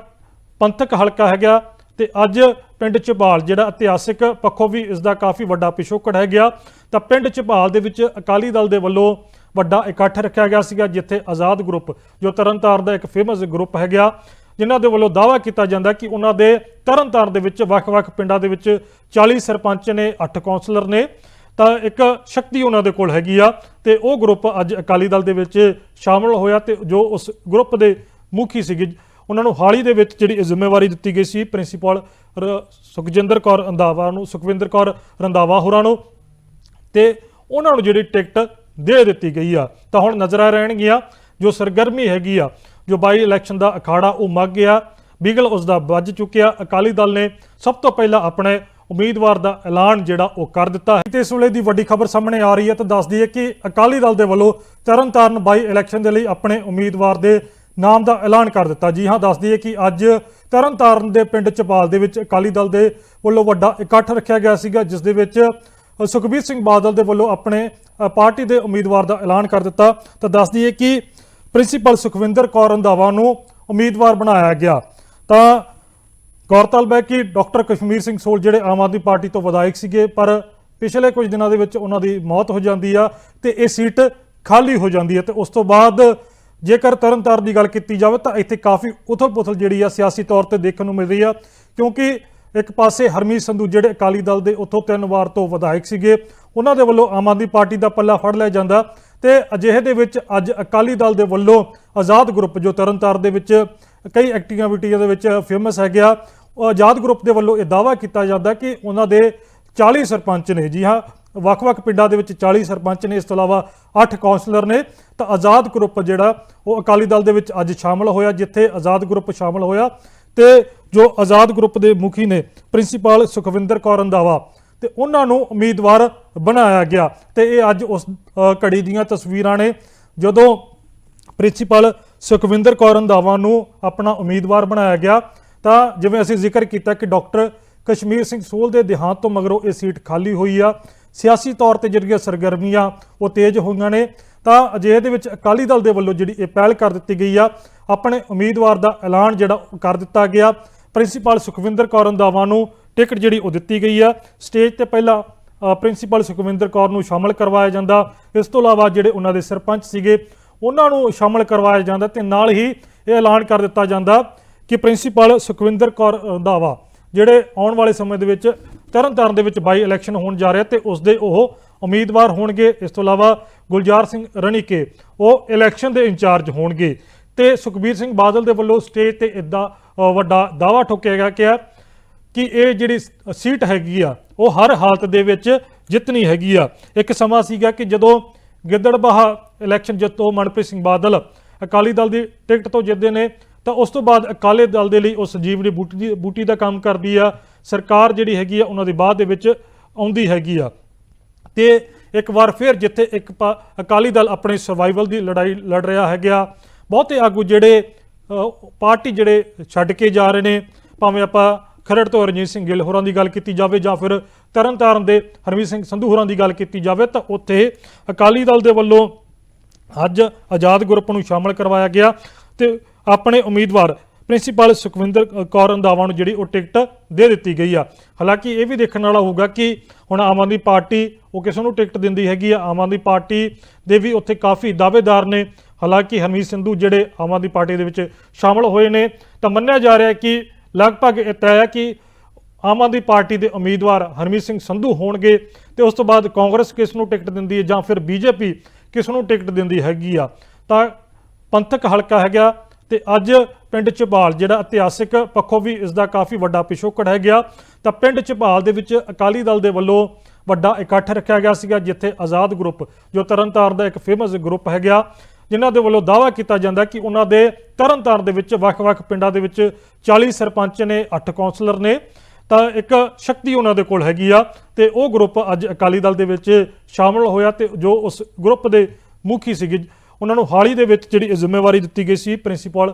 ਪੰਥਕ ਹਲਕਾ ਹੈਗਾ ਤੇ ਅੱਜ ਪਿੰਡ ਝਬਾਲ ਜਿਹੜਾ ਇਤਿਹਾਸਿਕ ਪੱਖੋਂ ਵੀ ਇਸ ਦਾ ਕਾਫੀ ਵੱਡਾ ਪਿਛੋਕੜ ਹੈ ਗਿਆ ਤਾਂ ਪਿੰਡ ਝਬਾਲ ਦੇ ਵਿੱਚ ਅਕਾਲੀ ਦਲ ਦੇ ਵੱਲੋਂ ਵੱਡਾ ਇਕੱਠ ਰੱਖਿਆ ਗਿਆ ਸੀਗਾ, ਜਿੱਥੇ ਆਜ਼ਾਦ ਗਰੁੱਪ, ਜੋ ਤਰਨਤਾਰਨ ਦਾ ਇੱਕ ਫੇਮਸ ਗਰੁੱਪ ਹੈ ਗਿਆ ਜਿਨ੍ਹਾਂ ਦੇ ਵੱਲੋਂ ਦਾਅਵਾ ਕੀਤਾ ਜਾਂਦਾ ਕਿ ਉਹਨਾਂ ਦੇ ਤਰਨਤਾਰਨ ਦੇ ਵਿੱਚ ਵੱਖ-ਵੱਖ ਪਿੰਡਾਂ ਦੇ ਵਿੱਚ 40 ਸਰਪੰਚ ਨੇ 8 ਕੌਂਸਲਰ ਨੇ। ਤਾਂ ਇੱਕ ਸ਼ਕਤੀ ਉਹਨਾਂ ਦੇ ਕੋਲ ਹੈਗੀ ਆ ਤੇ ਉਹ ਗਰੁੱਪ ਅੱਜ ਅਕਾਲੀ ਦਲ ਦੇ ਵਿੱਚ ਸ਼ਾਮਲ ਹੋਇਆ ਤੇ ਜੋ ਉਸ ਗਰੁੱਪ ਦੇ ਮੁਖੀ ਸੀਗੇ, ਉਹਨਾਂ ਨੂੰ ਹਾਲੀ ਦੇ ਵਿੱਚ ਜਿਹੜੀ ਜ਼ਿੰਮੇਵਾਰੀ ਦਿੱਤੀ ਗਈ ਸੀ, ਪ੍ਰਿੰਸੀਪਲ ਰ- ਸੁਖਜਿੰਦਰ ਕੌਰ ਰੰਧਾਵਾ ਨੂੰ, ਸੁਖਵਿੰਦਰ ਕੌਰ ਰੰਧਾਵਾ ਹੋਰਾਂ ਨੂੰ, ਤੇ ਉਹਨਾਂ ਨੂੰ ਜਿਹੜੀ ਟਿਕਟ ਦੇ ਦਿੱਤੀ ਗਈ ਆ। ਤਾਂ ਹੁਣ ਨਜ਼ਰਾਂ ਰਹਿਣਗੀਆਂ ਜੋ ਸਰਗਰਮੀ ਹੈਗੀ ਆ। ਜੋ ਬਾਈ ਇਲੈਕਸ਼ਨ ਦਾ ਅਖਾੜਾ ਉਹ ਮੱਗ ਗਿਆ। ਬਿਗਲ ਉਸ ਦਾ ਵੱਜ ਚੁੱਕਿਆ। ਅਕਾਲੀ ਦਲ ਨੇ ਸਭ ਤੋਂ ਪਹਿਲਾਂ ਆਪਣੇ ਉਮੀਦਵਾਰ ਦਾ ਐਲਾਨ ਜਿਹੜਾ ਉਹ ਕਰ ਦਿੱਤਾ ਹੈ। ਤੇ ਇਸ ਵੇਲੇ ਦੀ ਵੱਡੀ ਖਬਰ ਸਾਹਮਣੇ ਆ ਰਹੀ ਹੈ ਤਾਂ ਦੱਸਦੀ ਹੈ ਕਿ ਅਕਾਲੀ ਦਲ ਦੇ ਵੱਲੋਂ ਤਰਨਤਾਰਨ ਬਾਈ ਇਲੈਕਸ਼ਨ ਦੇ ਲਈ ਆਪਣੇ ਉਮੀਦਵਾਰ ਦੇ ਨਾਮ ਦਾ ਐਲਾਨ ਕਰ ਦਿੱਤਾ। ਜੀ ਹਾਂ ਦੱਸਦੀ ਹੈ ਕਿ ਅੱਜ ਤਰਨਤਾਰਨ ਦੇ ਪਿੰਡ ਚਪਾਲ ਦੇ ਵਿੱਚ ਅਕਾਲੀ ਦਲ ਦੇ ਵੱਲੋਂ ਵੱਡਾ ਇਕੱਠ ਰੱਖਿਆ ਗਿਆ ਸੀਗਾ, ਜਿਸ ਦੇ ਵਿੱਚ ਸੁਖਬੀਰ ਸਿੰਘ ਬਾਦਲ ਦੇ ਵੱਲੋਂ ਆਪਣੇ ਪਾਰਟੀ ਦੇ ਉਮੀਦਵਾਰ ਦਾ ਐਲਾਨ ਕਰ ਦਿੱਤਾ। ਤਾਂ ਦੱਸਦੀ ਹੈ ਕਿ ਪ੍ਰਿੰਸੀਪਲ ਸੁਖਵਿੰਦਰ ਕੌਰ ਰੰਧਾਵਾ ਨੂੰ ਉਮੀਦਵਾਰ ਬਣਾਇਆ ਗਿਆ। ਤਾਂ ਗੌਰਤਲਬ ਹੈ ਕਿ ਡਾਕਟਰ ਕਸ਼ਮੀਰ ਸਿੰਘ ਸੋਲ ਜਿਹੜੇ ਆਮ ਆਦਮੀ ਪਾਰਟੀ ਤੋਂ ਵਿਧਾਇਕ ਸੀਗੇ, ਪਰ ਪਿਛਲੇ ਕੁਝ ਦਿਨਾਂ ਦੇ ਵਿੱਚ ਉਹਨਾਂ ਦੀ ਮੌਤ ਹੋ ਜਾਂਦੀ ਆ ਤੇ ਇਹ ਸੀਟ ਖਾਲੀ ਹੋ ਜਾਂਦੀ ਹੈ ਤੇ ਉਸ ਤੋਂ ਬਾਅਦ ਜੇਕਰ ਤਰਨਤਾਰਨ ਦੀ ਗੱਲ ਕੀਤੀ ਜਾਵੇ ਤਾਂ ਇੱਥੇ ਕਾਫੀ ਉਥਲ-ਪੁਥਲ ਜਿਹੜੀ ਆ ਸਿਆਸੀ ਤੌਰ ਤੇ ਦੇਖਣ ਨੂੰ ਮਿਲ ਰਹੀ ਆ, ਕਿਉਂਕਿ ਇੱਕ ਪਾਸੇ ਹਰਮੀਤ ਸੰਧੂ ਜਿਹੜੇ ਅਕਾਲੀ ਦਲ ਦੇ ਉੱਥੋਂ ਤਿੰਨ ਵਾਰ ਤੋਂ ਵਿਧਾਇਕ ਸੀਗੇ, ਉਹਨਾਂ ਦੇ ਵੱਲੋਂ ਆਮ ਆਦਮੀ ਪਾਰਟੀ ਦਾ ਪੱਲਾ ਫੜ ਲਿਆ ਜਾਂਦਾ। ਤੇ ਅਜਿਹੇ ਦੇ ਵਿੱਚ ਅੱਜ ਅਕਾਲੀ ਦਲ ਦੇ ਵੱਲੋਂ ਆਜ਼ਾਦ ਗਰੁੱਪ, ਜੋ ਤਰਨਤਾਰਨ ਦੇ ਵਿੱਚ ਕਈ ਐਕਟੀਵਿਟੀਆਂ ਦੇ ਵਿੱਚ ਫੇਮਸ ਹੈ ਗਿਆ ਉਹ ਆਜ਼ਾਦ ਗਰੁੱਪ ਦੇ ਵੱਲੋਂ ਇਹ ਦਾਅਵਾ ਕੀਤਾ ਜਾਂਦਾ ਕਿ ਉਹਨਾਂ ਦੇ 40 ਸਰਪੰਚ ਨੇ, ਜੀ ਹਾਂ, ਵੱਖ-ਵੱਖ ਪਿੰਡਾਂ ਦੇ ਵਿੱਚ 40 ਸਰਪੰਚ ਨੇ, ਇਸ ਤੋਂ ਇਲਾਵਾ 8 ਕਾਉਂਸਲਰ ਨੇ, ਤਾਂ ਆਜ਼ਾਦ ਗਰੁੱਪ ਜਿਹੜਾ, ਉਹ ਅਕਾਲੀ ਦਲ ਦੇ ਵਿੱਚ ਅੱਜ ਸ਼ਾਮਲ ਹੋਇਆ, ਜਿੱਥੇ ਆਜ਼ਾਦ ਗਰੁੱਪ ਸ਼ਾਮਲ ਹੋਇਆ, ਤੇ ਜੋ ਆਜ਼ਾਦ ਗਰੁੱਪ ਦੇ ਮੁਖੀ ਨੇ, ਪ੍ਰਿੰਸੀਪਲ ਸੁਖਵਿੰਦਰ ਕੌਰ ਰੰਧਾਵਾ, ਤੇ ਉਹਨਾਂ ਨੂੰ ਉਮੀਦਵਾਰ ਬਣਾਇਆ ਗਿਆ ਤੇ ਇਹ ਅੱਜ ਉਸ ਘੜੀ ਦੀਆਂ ਤਸਵੀਰਾਂ ਨੇ ਜਦੋਂ ਪ੍ਰਿੰਸੀਪਲ ਸੁਖਵਿੰਦਰ ਕੌਰ ਰੰਧਾਵਾ ਨੂੰ ਆਪਣਾ ਉਮੀਦਵਾਰ ਬਣਾਇਆ ਗਿਆ, ਤਾਂ ਜਿਵੇਂ ਅਸੀਂ ਜ਼ਿਕਰ ਕੀਤਾ ਕਿ ਡਾਕਟਰ ਕਸ਼ਮੀਰ ਸਿੰਘ ਸੋਲ ਦੇ ਦੇਹਾਂਤ ਤੋਂ ਮਗਰੋਂ ਇਹ ਸੀਟ ਖਾਲੀ ਹੋਈ ਆ, ਸਿਆਸੀ ਤੌਰ ਤੇ ਜਿਹੜੀਆਂ ਸਰਗਰਮੀਆਂ ਉਹ ਤੇਜ਼ ਹੋਈਆਂ ਨੇ, ਤਾਂ ਅਜਿਹੇ ਦੇ ਵਿੱਚ ਅਕਾਲੀ ਦਲ ਦੇ ਵੱਲੋਂ ਜਿਹੜੀ ਇਹ ਪਹਿਲ ਕਰ ਦਿੱਤੀ ਗਈ ਆ, ਆਪਣੇ ਉਮੀਦਵਾਰ ਦਾ ਐਲਾਨ ਜਿਹੜਾ ਉਹ ਕਰ ਦਿੱਤਾ ਗਿਆ, ਪ੍ਰਿੰਸੀਪਲ ਸੁਖਵਿੰਦਰ ਕੌਰ ਰੰਧਾਵਾ ਨੂੰ ਟਿਕਟ ਜਿਹੜੀ ਉਹ ਦਿੱਤੀ ਗਈ ਆ, ਸਟੇਜ ਤੇ ਪਹਿਲਾਂ ਪ੍ਰਿੰਸੀਪਲ ਸੁਖਵਿੰਦਰ ਕੌਰ ਨੂੰ ਸ਼ਾਮਲ ਕਰਵਾਇਆ ਜਾਂਦਾ। ਇਸ ਤੋਂ ਇਲਾਵਾ ਜਿਹੜੇ ਉਹਨਾਂ ਦੇ ਸਰਪੰਚ ਸੀਗੇ, ਉਹਨਾਂ ਨੂੰ ਸ਼ਾਮਲ ਕਰਵਾਇਆ ਜਾਂਦਾ ਤੇ ਨਾਲ ਹੀ ਇਹ ਐਲਾਨ ਕਰ ਦਿੱਤਾ ਜਾਂਦਾ ਕਿ ਪ੍ਰਿੰਸੀਪਲ ਸੁਖਵਿੰਦਰ ਕੌਰ ਰੰਧਾਵਾ ਜਿਹੜੇ ਆਉਣ ਵਾਲੇ ਸਮੇਂ ਦੇ ਵਿੱਚ ਤਰਨਤਾਰਨ ਦੇ ਵਿੱਚ ਬਾਈ ਇਲੈਕਸ਼ਨ ਹੋਣ ਜਾ ਰਿਹਾ ਤੇ ਉਸ ਦੇ ਉਹ ਉਮੀਦਵਾਰ ਹੋਣਗੇ। ਇਸ ਤੋਂ ਇਲਾਵਾ ਗੁਲਜ਼ਾਰ ਸਿੰਘ ਰਣੀਕੇ, ਉਹ ਇਲੈਕਸ਼ਨ ਦੇ ਇੰਚਾਰਜ ਹੋਣਗੇ ਤੇ ਸੁਖਬੀਰ ਸਿੰਘ ਬਾਦਲ ਦੇ ਵੱਲੋਂ ਸਟੇਜ ਤੇ ਇਦਾਂ ਵੱਡਾ ਦਾਵਾ ਠੋਕਿਆ ਗਿਆ ਕਿ ਕਿ ਇਹ ਜਿਹੜੀ ਸੀਟ ਹੈਗੀ ਆ, ਉਹ ਹਰ ਹਾਲਤ ਦੇ ਵਿੱਚ ਜਿੱਤਣੀ ਹੈਗੀ ਆ। ਇੱਕ ਸਮਾਂ ਸੀਗਾ ਕਿ ਜਦੋਂ ਗਿੱਦੜਬਾਹਾ ਇਲੈਕਸ਼ਨ ਜਿੱਤੋ ਮਨਪ੍ਰੀਤ ਸਿੰਘ ਬਾਦਲ ਅਕਾਲੀ ਦਲ ਦੀ ਟਿਕਟ ਤੋਂ ਜਿੱਤਦੇ ਨੇ, ਤਾਂ ਉਸ ਤੋਂ ਬਾਅਦ ਅਕਾਲੀ ਦਲ ਦੇ ਲਈ ਉਹ ਸੰਜੀਵਨੀ ਬੂਟੀ ਦੀ, ਬੂਟੀ ਦਾ ਕੰਮ ਕਰਦੀ ਆ। ਸਰਕਾਰ ਜਿਹੜੀ ਹੈਗੀ ਆ, ਉਹਨਾਂ ਦੀ ਬਾਅਦ ਦੇ ਵਿੱਚ ਆਉਂਦੀ ਹੈਗੀ ਆ। ਤੇ ਇੱਕ ਵਾਰ ਫਿਰ ਜਿੱਥੇ ਇੱਕ ਪਾ- ਅਕਾਲੀ ਦਲ ਆਪਣੇ ਸਰਵਾਈਵਲ ਦੀ ਲੜਾਈ ਲੜ ਰਿਹਾ ਹੈਗਾ, ਬਹੁਤੇ ਆਗੂ ਜਿਹੜੇ ਪਾਰਟੀ ਜਿਹੜੇ ਛੱਡ ਕੇ ਜਾ ਰਹੇ ਨੇ, ਭਾਵੇਂ ਆਪਾਂ ਖਰੜ ਤੋਂ ਰਣਜੀਤ ਸਿੰਘ ਗਿੱਲ ਹੋਰਾਂ ਦੀ ਗੱਲ ਕੀਤੀ ਜਾਵੇ ਜਾਂ ਫਿਰ ਤਰਨਤਾਰਨ ਦੇ ਹਰਮੀਤ ਸਿੰਘ ਸੰਧੂ ਹੋਰਾਂ ਦੀ ਗੱਲ ਕੀਤੀ ਜਾਵੇ ਤਾਂ ਉੱਥੇ ਅਕਾਲੀ ਦਲ ਦੇ ਵੱਲੋਂ ਅੱਜ ਆਜ਼ਾਦ ਗਰੁੱਪ ਨੂੰ ਸ਼ਾਮਲ ਕਰਵਾਇਆ ਗਿਆ ਤੇ ਆਪਣੇ ਉਮੀਦਵਾਰ ਪ੍ਰਿੰਸੀਪਲ ਸੁਖਵਿੰਦਰ ਕੌਰ ਰੰਧਾਵਾ ਨੂੰ ਜਿਹੜੀ ਉਹ ਟਿਕਟ ਦੇ ਦਿੱਤੀ ਗਈ ਆ। ਹਾਲਾਂਕਿ ਇਹ ਵੀ ਦੇਖਣ ਵਾਲਾ ਹੋਊਗਾ ਕਿ ਹੁਣ ਆਮ ਆਦਮੀ ਪਾਰਟੀ ਉਹ ਕਿਸ ਨੂੰ ਟਿਕਟ ਦਿੰਦੀ ਹੈਗੀ ਆ। ਆਮ ਆਦਮੀ ਪਾਰਟੀ ਦੇ ਵੀ ਉੱਥੇ ਕਾਫੀ ਦਾਅਵੇਦਾਰ ਨੇ। ਹਾਲਾਂਕਿ ਹਰਮੀਤ ਸਿੰਧੂ ਜਿਹੜੇ ਆਮ ਆਦਮੀ ਪਾਰਟੀ ਦੇ ਵਿੱਚ ਸ਼ਾਮਲ ਹੋਏ ਨੇ ਤਾਂ ਮੰਨਿਆ ਜਾ ਰਿਹਾ ਕਿ ਲਗਭਗ ਇਹ ਤੈਅ ਹੈ ਕਿ ਆਮ ਆਦਮੀ ਪਾਰਟੀ ਦੇ ਉਮੀਦਵਾਰ ਹਰਮੀਤ ਸਿੰਘ ਸੰਧੂ ਹੋਣਗੇ ਤੇ ਉਸ ਤੋਂ ਬਾਅਦ ਕਾਂਗਰਸ ਕਿਸ ਨੂੰ ਟਿਕਟ ਦਿੰਦੀ ਹੈ ਜਾਂ ਫਿਰ ਬੀਜੇਪੀ ਕਿਸ ਨੂੰ ਟਿਕਟ ਦਿੰਦੀ ਹੈਗੀ ਆ। ਤਾਂ ਪੰਥਕ ਹਲਕਾ ਹੈਗਾ ਤੇ ਅੱਜ ਪਿੰਡ ਝਬਾਲ, ਜਿਹੜਾ ਇਤਿਹਾਸਿਕ ਪੱਖੋਂ ਵੀ ਇਸ ਦਾ ਕਾਫੀ ਵੱਡਾ ਪਿਛੋਕੜ ਹੈ ਗਿਆ ਤਾਂ ਪਿੰਡ ਝਬਾਲ ਦੇ ਵਿੱਚ ਅਕਾਲੀ ਦਲ ਦੇ ਵੱਲੋਂ ਵੱਡਾ ਇਕੱਠ ਰੱਖਿਆ ਗਿਆ ਸੀਗਾ, ਜਿੱਥੇ ਆਜ਼ਾਦ ਗਰੁੱਪ, ਜੋ ਤਰਨਤਾਰਨ ਦਾ ਇੱਕ ਫੇਮਸ ਗਰੁੱਪ ਹੈ ਗਿਆ ਜਿਨ੍ਹਾਂ ਦੇ ਵੱਲੋਂ ਦਾਅਵਾ ਕੀਤਾ ਜਾਂਦਾ ਕਿ ਉਹਨਾਂ ਦੇ ਤਰਨਤਾਰਨ ਦੇ ਵਿੱਚ, ਵੱਖ-ਵੱਖ ਪਿੰਡਾਂ ਦੇ ਵਿੱਚ 40 ਸਰਪੰਚ ਨੇ 8 ਕੌਂਸਲਰ ਨੇ। ਤਾਂ ਇੱਕ ਸ਼ਕਤੀ ਉਹਨਾਂ ਦੇ ਕੋਲ ਹੈਗੀ ਆ ਤੇ ਉਹ ਗਰੁੱਪ ਅੱਜ ਅਕਾਲੀ ਦਲ ਦੇ ਵਿੱਚ ਸ਼ਾਮਲ ਹੋਇਆ ਤੇ ਜੋ ਉਸ ਗਰੁੱਪ ਦੇ ਮੁਖੀ ਸੀਗੇ, ਉਹਨਾਂ ਨੂੰ ਹਾਲ ਹੀ ਦੇ ਵਿੱਚ ਜਿਹੜੀ ਜ਼ਿੰਮੇਵਾਰੀ ਦਿੱਤੀ ਗਈ ਸੀ, ਪ੍ਰਿੰਸੀਪਲ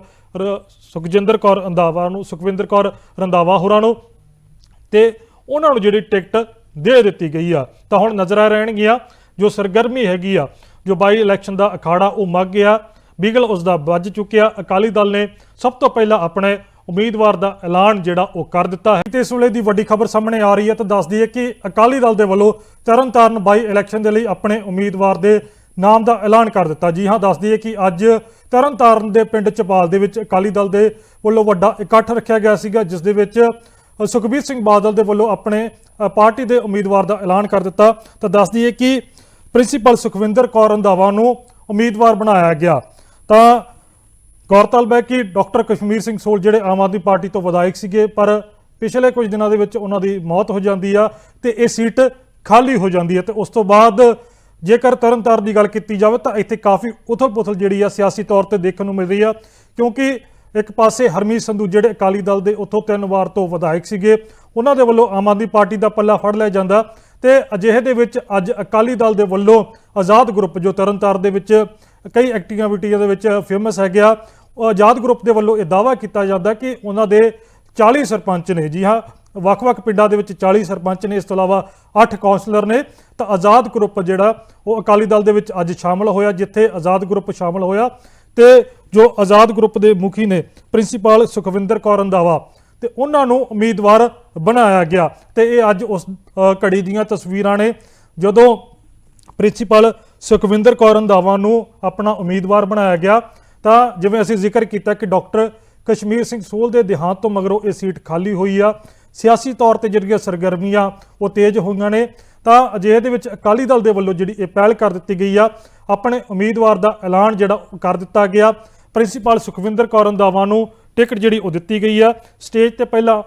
ਸੁਖਜਿੰਦਰ ਕੌਰ ਰੰਧਾਵਾ ਨੂੰ, ਸੁਖਵਿੰਦਰ ਕੌਰ ਰੰਧਾਵਾ ਹੋਰਾਂ ਨੂੰ, ਤੇ ਉਹਨਾਂ ਨੂੰ ਜਿਹੜੀ ਟਿਕਟ ਦੇ ਦਿੱਤੀ ਗਈ ਆ। ਤਾਂ ਹੁਣ ਨਜ਼ਰਾਂ ਰਹਿਣਗੀਆਂ ਜੋ ਸਰਗਰਮੀ ਹੈਗੀ ਆ ਜੋ ਬਾਈ ਇਲੈਕਸ਼ਨ ਦਾ ਅਖਾੜਾ ਉਹ ਮੱਗ ਗਿਆ। ਬੀਗਲ ਉਸ ਦਾ ਵੱਜ ਚੁੱਕਿਆ। ਅਕਾਲੀ ਦਲ ਨੇ ਸਭ ਤੋਂ ਪਹਿਲਾਂ ਆਪਣੇ ਉਮੀਦਵਾਰ ਦਾ ਐਲਾਨ ਜਿਹੜਾ ਉਹ ਕਰ ਦਿੱਤਾ ਹੈ। ਤੇ ਇਸ ਵੇਲੇ ਦੀ ਵੱਡੀ ਖਬਰ ਸਾਹਮਣੇ ਆ ਰਹੀ ਹੈ ਤਾਂ ਦੱਸਦੀ ਹੈ ਕਿ ਅਕਾਲੀ ਦਲ ਦੇ ਵੱਲੋਂ ਤਰਨਤਾਰਨ ਬਾਈ ਇਲੈਕਸ਼ਨ ਦੇ ਲਈ ਆਪਣੇ ਉਮੀਦਵਾਰ ਦੇ ਨਾਮ ਦਾ ਐਲਾਨ ਕਰ ਦਿੱਤਾ। ਜੀ ਹਾਂ ਦੱਸਦੀ ਹੈ ਕਿ ਅੱਜ ਤਰਨਤਾਰਨ ਦੇ ਪਿੰਡ ਚਪਾਲ ਦੇ ਵਿੱਚ ਅਕਾਲੀ ਦਲ ਦੇ ਵੱਲੋਂ ਵੱਡਾ ਇਕੱਠ ਰੱਖਿਆ ਗਿਆ ਸੀਗਾ, ਜਿਸ ਦੇ ਵਿੱਚ ਸੁਖਬੀਰ ਸਿੰਘ ਬਾਦਲ ਦੇ ਵੱਲੋਂ ਆਪਣੇ ਪਾਰਟੀ ਦੇ ਉਮੀਦਵਾਰ ਦਾ ਐਲਾਨ ਕਰ ਦਿੱਤਾ। ਤਾਂ ਦੱਸਦੀ ਹੈ ਕਿ ਪ੍ਰਿੰਸੀਪਲ ਸੁਖਵਿੰਦਰ ਕੌਰ ਰੰਧਾਵਾ ਨੂੰ ਉਮੀਦਵਾਰ ਬਣਾਇਆ ਗਿਆ। ਤਾਂ ਗੌਰਤਲਬ ਹੈ ਕਿ ਡਾਕਟਰ ਕਸ਼ਮੀਰ ਸਿੰਘ ਸੋਲ ਜਿਹੜੇ ਆਮ ਆਦਮੀ ਪਾਰਟੀ ਤੋਂ ਵਿਧਾਇਕ ਸੀਗੇ, ਪਰ ਪਿਛਲੇ ਕੁਝ ਦਿਨਾਂ ਦੇ ਵਿੱਚ ਉਹਨਾਂ ਦੀ ਮੌਤ ਹੋ ਜਾਂਦੀ ਆ ਤੇ ਇਹ ਸੀਟ ਖਾਲੀ ਹੋ ਜਾਂਦੀ ਹੈ ਤੇ ਉਸ ਤੋਂ ਬਾਅਦ ਜੇਕਰ ਤਰਨਤਾਰਨ ਦੀ ਗੱਲ ਕੀਤੀ ਜਾਵੇ ਤਾਂ ਇੱਥੇ ਕਾਫੀ ਉਥਲ-ਪੁਥਲ ਜਿਹੜੀ ਆ ਸਿਆਸੀ ਤੌਰ ਤੇ ਦੇਖਣ ਨੂੰ ਮਿਲ ਰਹੀ ਆ, ਕਿਉਂਕਿ ਇੱਕ ਪਾਸੇ ਹਰਮੀਤ ਸੰਧੂ ਜਿਹੜੇ ਅਕਾਲੀ ਦਲ ਦੇ ਉੱਥੋਂ ਤਿੰਨ ਵਾਰ ਤੋਂ ਵਿਧਾਇਕ ਸੀਗੇ, ਉਹਨਾਂ ਦੇ ਵੱਲੋਂ ਆਮ ਆਦਮੀ ਪਾਰਟੀ ਦਾ ਪੱਲਾ ਫੜ ਲਿਆ ਜਾਂਦਾ। ਤੇ ਅਜਿਹੇ ਦੇ ਵਿੱਚ ਅੱਜ ਅਕਾਲੀ ਦਲ ਦੇ ਵੱਲੋਂ ਆਜ਼ਾਦ ਗਰੁੱਪ, ਜੋ ਤਰਨਤਾਰਨ ਦੇ ਵਿੱਚ ਕਈ ਐਕਟੀਵਿਟੀਆਂ ਦੇ ਵਿੱਚ ਫੇਮਸ ਹੈ ਗਿਆ ਉਹ ਆਜ਼ਾਦ ਗਰੁੱਪ ਦੇ ਵੱਲੋਂ ਇਹ ਦਾਅਵਾ ਕੀਤਾ ਜਾਂਦਾ ਕਿ ਉਹਨਾਂ ਦੇ 40 ਸਰਪੰਚ ਨੇ, ਜੀ ਹਾਂ, ਵੱਖ-ਵੱਖ ਪਿੰਡਾਂ ਦੇ ਵਿੱਚ 40 ਸਰਪੰਚ ਨੇ, ਇਸ ਤੋਂ ਇਲਾਵਾ 8 ਕਾਉਂਸਲਰ ਨੇ, ਤਾਂ ਆਜ਼ਾਦ ਗਰੁੱਪ ਜਿਹੜਾ, ਉਹ ਅਕਾਲੀ ਦਲ ਦੇ ਵਿੱਚ ਅੱਜ ਸ਼ਾਮਲ ਹੋਇਆ, ਜਿੱਥੇ ਆਜ਼ਾਦ ਗਰੁੱਪ ਸ਼ਾਮਲ ਹੋਇਆ ਤੇ ਜੋ ਆਜ਼ਾਦ ਗਰੁੱਪ ਦੇ ਮੁਖੀ ਨੇ, ਪ੍ਰਿੰਸੀਪਲ ਸੁਖਵਿੰਦਰ ਕੌਰ ਰੰਧਾਵਾ ਤੇ ਉਹਨਾਂ ਨੂੰ ਉਮੀਦਵਾਰ ਬਣਾਇਆ ਗਿਆ। ਤੇ ਇਹ ਅੱਜ ਉਸ ਘੜੀ ਦੀਆਂ ਤਸਵੀਰਾਂ ਨੇ, ਜਦੋਂ ਪ੍ਰਿੰਸੀਪਲ ਸੁਖਵਿੰਦਰ ਕੌਰ ਰੰਧਾਵਾ ਨੂੰ ਆਪਣਾ ਉਮੀਦਵਾਰ ਬਣਾਇਆ ਗਿਆ, ਤਾਂ ਜਿਵੇਂ ਅਸੀਂ ਜ਼ਿਕਰ ਕੀਤਾ ਕਿ ਡਾਕਟਰ ਕਸ਼ਮੀਰ ਸਿੰਘ ਸੋਲ ਦੇ ਦੇਹਾਂਤ ਤੋਂ ਮਗਰੋਂ ਇਹ ਸੀਟ ਖਾਲੀ ਹੋਈ ਆ। ਸਿਆਸੀ ਤੌਰ ਤੇ ਜਿਹੜੀਆਂ ਸਰਗਰਮੀਆਂ ਉਹ ਤੇਜ਼ ਹੋਈਆਂ ਨੇ, ਤਾਂ ਅਜਿਹੇ ਦੇ ਵਿੱਚ ਅਕਾਲੀ ਦਲ ਦੇ ਵੱਲੋਂ ਜਿਹੜੀ ਇਹ ਪਹਿਲ ਕਰ ਦਿੱਤੀ ਗਈ ਆ, ਆਪਣੇ ਉਮੀਦਵਾਰ ਦਾ ਐਲਾਨ ਜਿਹੜਾ ਉਹ ਕਰ ਦਿੱਤਾ ਗਿਆ। ਪ੍ਰਿੰਸੀਪਲ ਸੁਖਵਿੰਦਰ ਕੌਰ ਰੰਧਾਵਾ ਨੂੰ ਟਿਕਟ ਜਿਹੜੀ ਉਹ ਦਿੱਤੀ ਗਈ ਆ। ਸਟੇਜ ਤੇ ਪਹਿਲਾਂ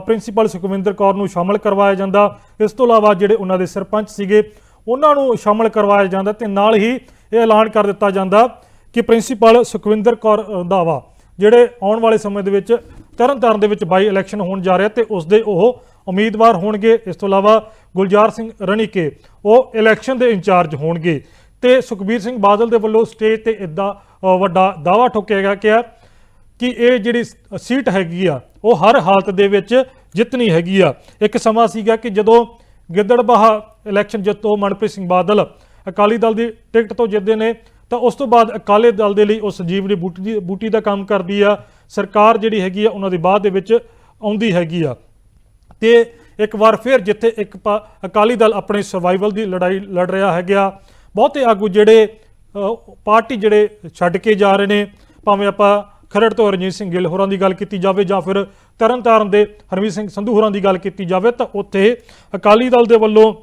ਪ੍ਰਿੰਸੀਪਲ ਸੁਖਵਿੰਦਰ ਕੌਰ ਨੂੰ ਸ਼ਾਮਲ ਕਰਵਾਇਆ ਜਾਂਦਾ। ਇਸ ਤੋਂ ਇਲਾਵਾ ਜਿਹੜੇ ਉਹਨਾਂ ਦੇ ਸਰਪੰਚ ਸੀਗੇ, ਉਹਨਾਂ ਨੂੰ ਸ਼ਾਮਲ ਕਰਵਾਇਆ ਜਾਂਦਾ ਤੇ ਨਾਲ ਹੀ ਇਹ ਐਲਾਨ ਕਰ ਦਿੱਤਾ ਜਾਂਦਾ ਕਿ ਪ੍ਰਿੰਸੀਪਲ ਸੁਖਵਿੰਦਰ ਕੌਰ ਰੰਧਾਵਾ ਜਿਹੜੇ ਆਉਣ ਵਾਲੇ ਸਮੇਂ ਦੇ ਵਿੱਚ ਤਰਨਤਾਰਨ ਦੇ ਵਿੱਚ ਬਾਈ ਇਲੈਕਸ਼ਨ ਹੋਣ ਜਾ ਰਿਹਾ ਤੇ ਉਸ ਦੇ ਉਹ ਉਮੀਦਵਾਰ ਹੋਣਗੇ। ਇਸ ਤੋਂ ਇਲਾਵਾ ਗੁਲਜ਼ਾਰ ਸਿੰਘ ਰਣੀਕੇ, ਉਹ ਇਲੈਕਸ਼ਨ ਦੇ ਇੰਚਾਰਜ ਹੋਣਗੇ। ਤੇ ਸੁਖਬੀਰ ਸਿੰਘ ਬਾਦਲ ਦੇ ਵੱਲੋਂ ਸਟੇਜ ਤੇ ਇਦਾਂ ਵੱਡਾ ਦਾਵਾ ਠੋਕਿਆ ਗਿਆ ਕਿ ਕਿ ਇਹ ਜਿਹੜੀ ਸੀਟ ਹੈਗੀ ਆ, ਉਹ ਹਰ ਹਾਲਤ ਦੇ ਵਿੱਚ ਜਿੱਤਣੀ ਹੈਗੀ ਆ। ਇੱਕ ਸਮਾਂ ਸੀਗਾ ਕਿ ਜਦੋਂ ਗਿੱਦੜਬਾਹਾ ਇਲੈਕਸ਼ਨ ਜਿੱਤੋ ਮਨਪ੍ਰੀਤ ਸਿੰਘ ਬਾਦਲ ਅਕਾਲੀ ਦਲ ਦੀ ਟਿਕਟ ਤੋਂ ਜਿੱਤਦੇ ਨੇ, ਤਾਂ ਉਸ ਤੋਂ ਬਾਅਦ ਅਕਾਲੀ ਦਲ ਦੇ ਲਈ ਉਹ ਸੰਜੀਵਨੀ ਬੂਟੀ ਦੀ, ਬੂਟੀ ਦਾ ਕੰਮ ਕਰਦੀ ਆ। ਸਰਕਾਰ ਜਿਹੜੀ ਹੈਗੀ ਆ, ਉਹਨਾਂ ਦੀ ਬਾਅਦ ਦੇ ਵਿੱਚ ਆਉਂਦੀ ਹੈਗੀ ਆ। ਤੇ ਇੱਕ ਵਾਰ ਫਿਰ ਜਿੱਥੇ ਇੱਕ ਪਾ- ਅਕਾਲੀ ਦਲ ਆਪਣੇ ਸਰਵਾਈਵਲ ਦੀ ਲੜਾਈ ਲੜ ਰਿਹਾ ਹੈਗਾ, ਬਹੁਤੇ ਆਗੂ ਜਿਹੜੇ ਪਾਰਟੀ ਜਿਹੜੇ ਛੱਡ ਕੇ ਜਾ ਰਹੇ ਨੇ, ਭਾਵੇਂ ਆਪਾਂ ਖਰੜ ਤੋਂ ਰਣਜੀਤ ਸਿੰਘ ਗਿੱਲ ਹੋਰਾਂ ਦੀ ਗੱਲ ਕੀਤੀ ਜਾਵੇ ਜਾਂ ਫਿਰ ਤਰਨਤਾਰਨ ਦੇ ਹਰਮੀਤ ਸਿੰਘ ਸੰਧੂ ਹੋਰਾਂ ਦੀ ਗੱਲ ਕੀਤੀ ਜਾਵੇ ਤਾਂ ਉੱਥੇ ਅਕਾਲੀ ਦਲ ਦੇ ਵੱਲੋਂ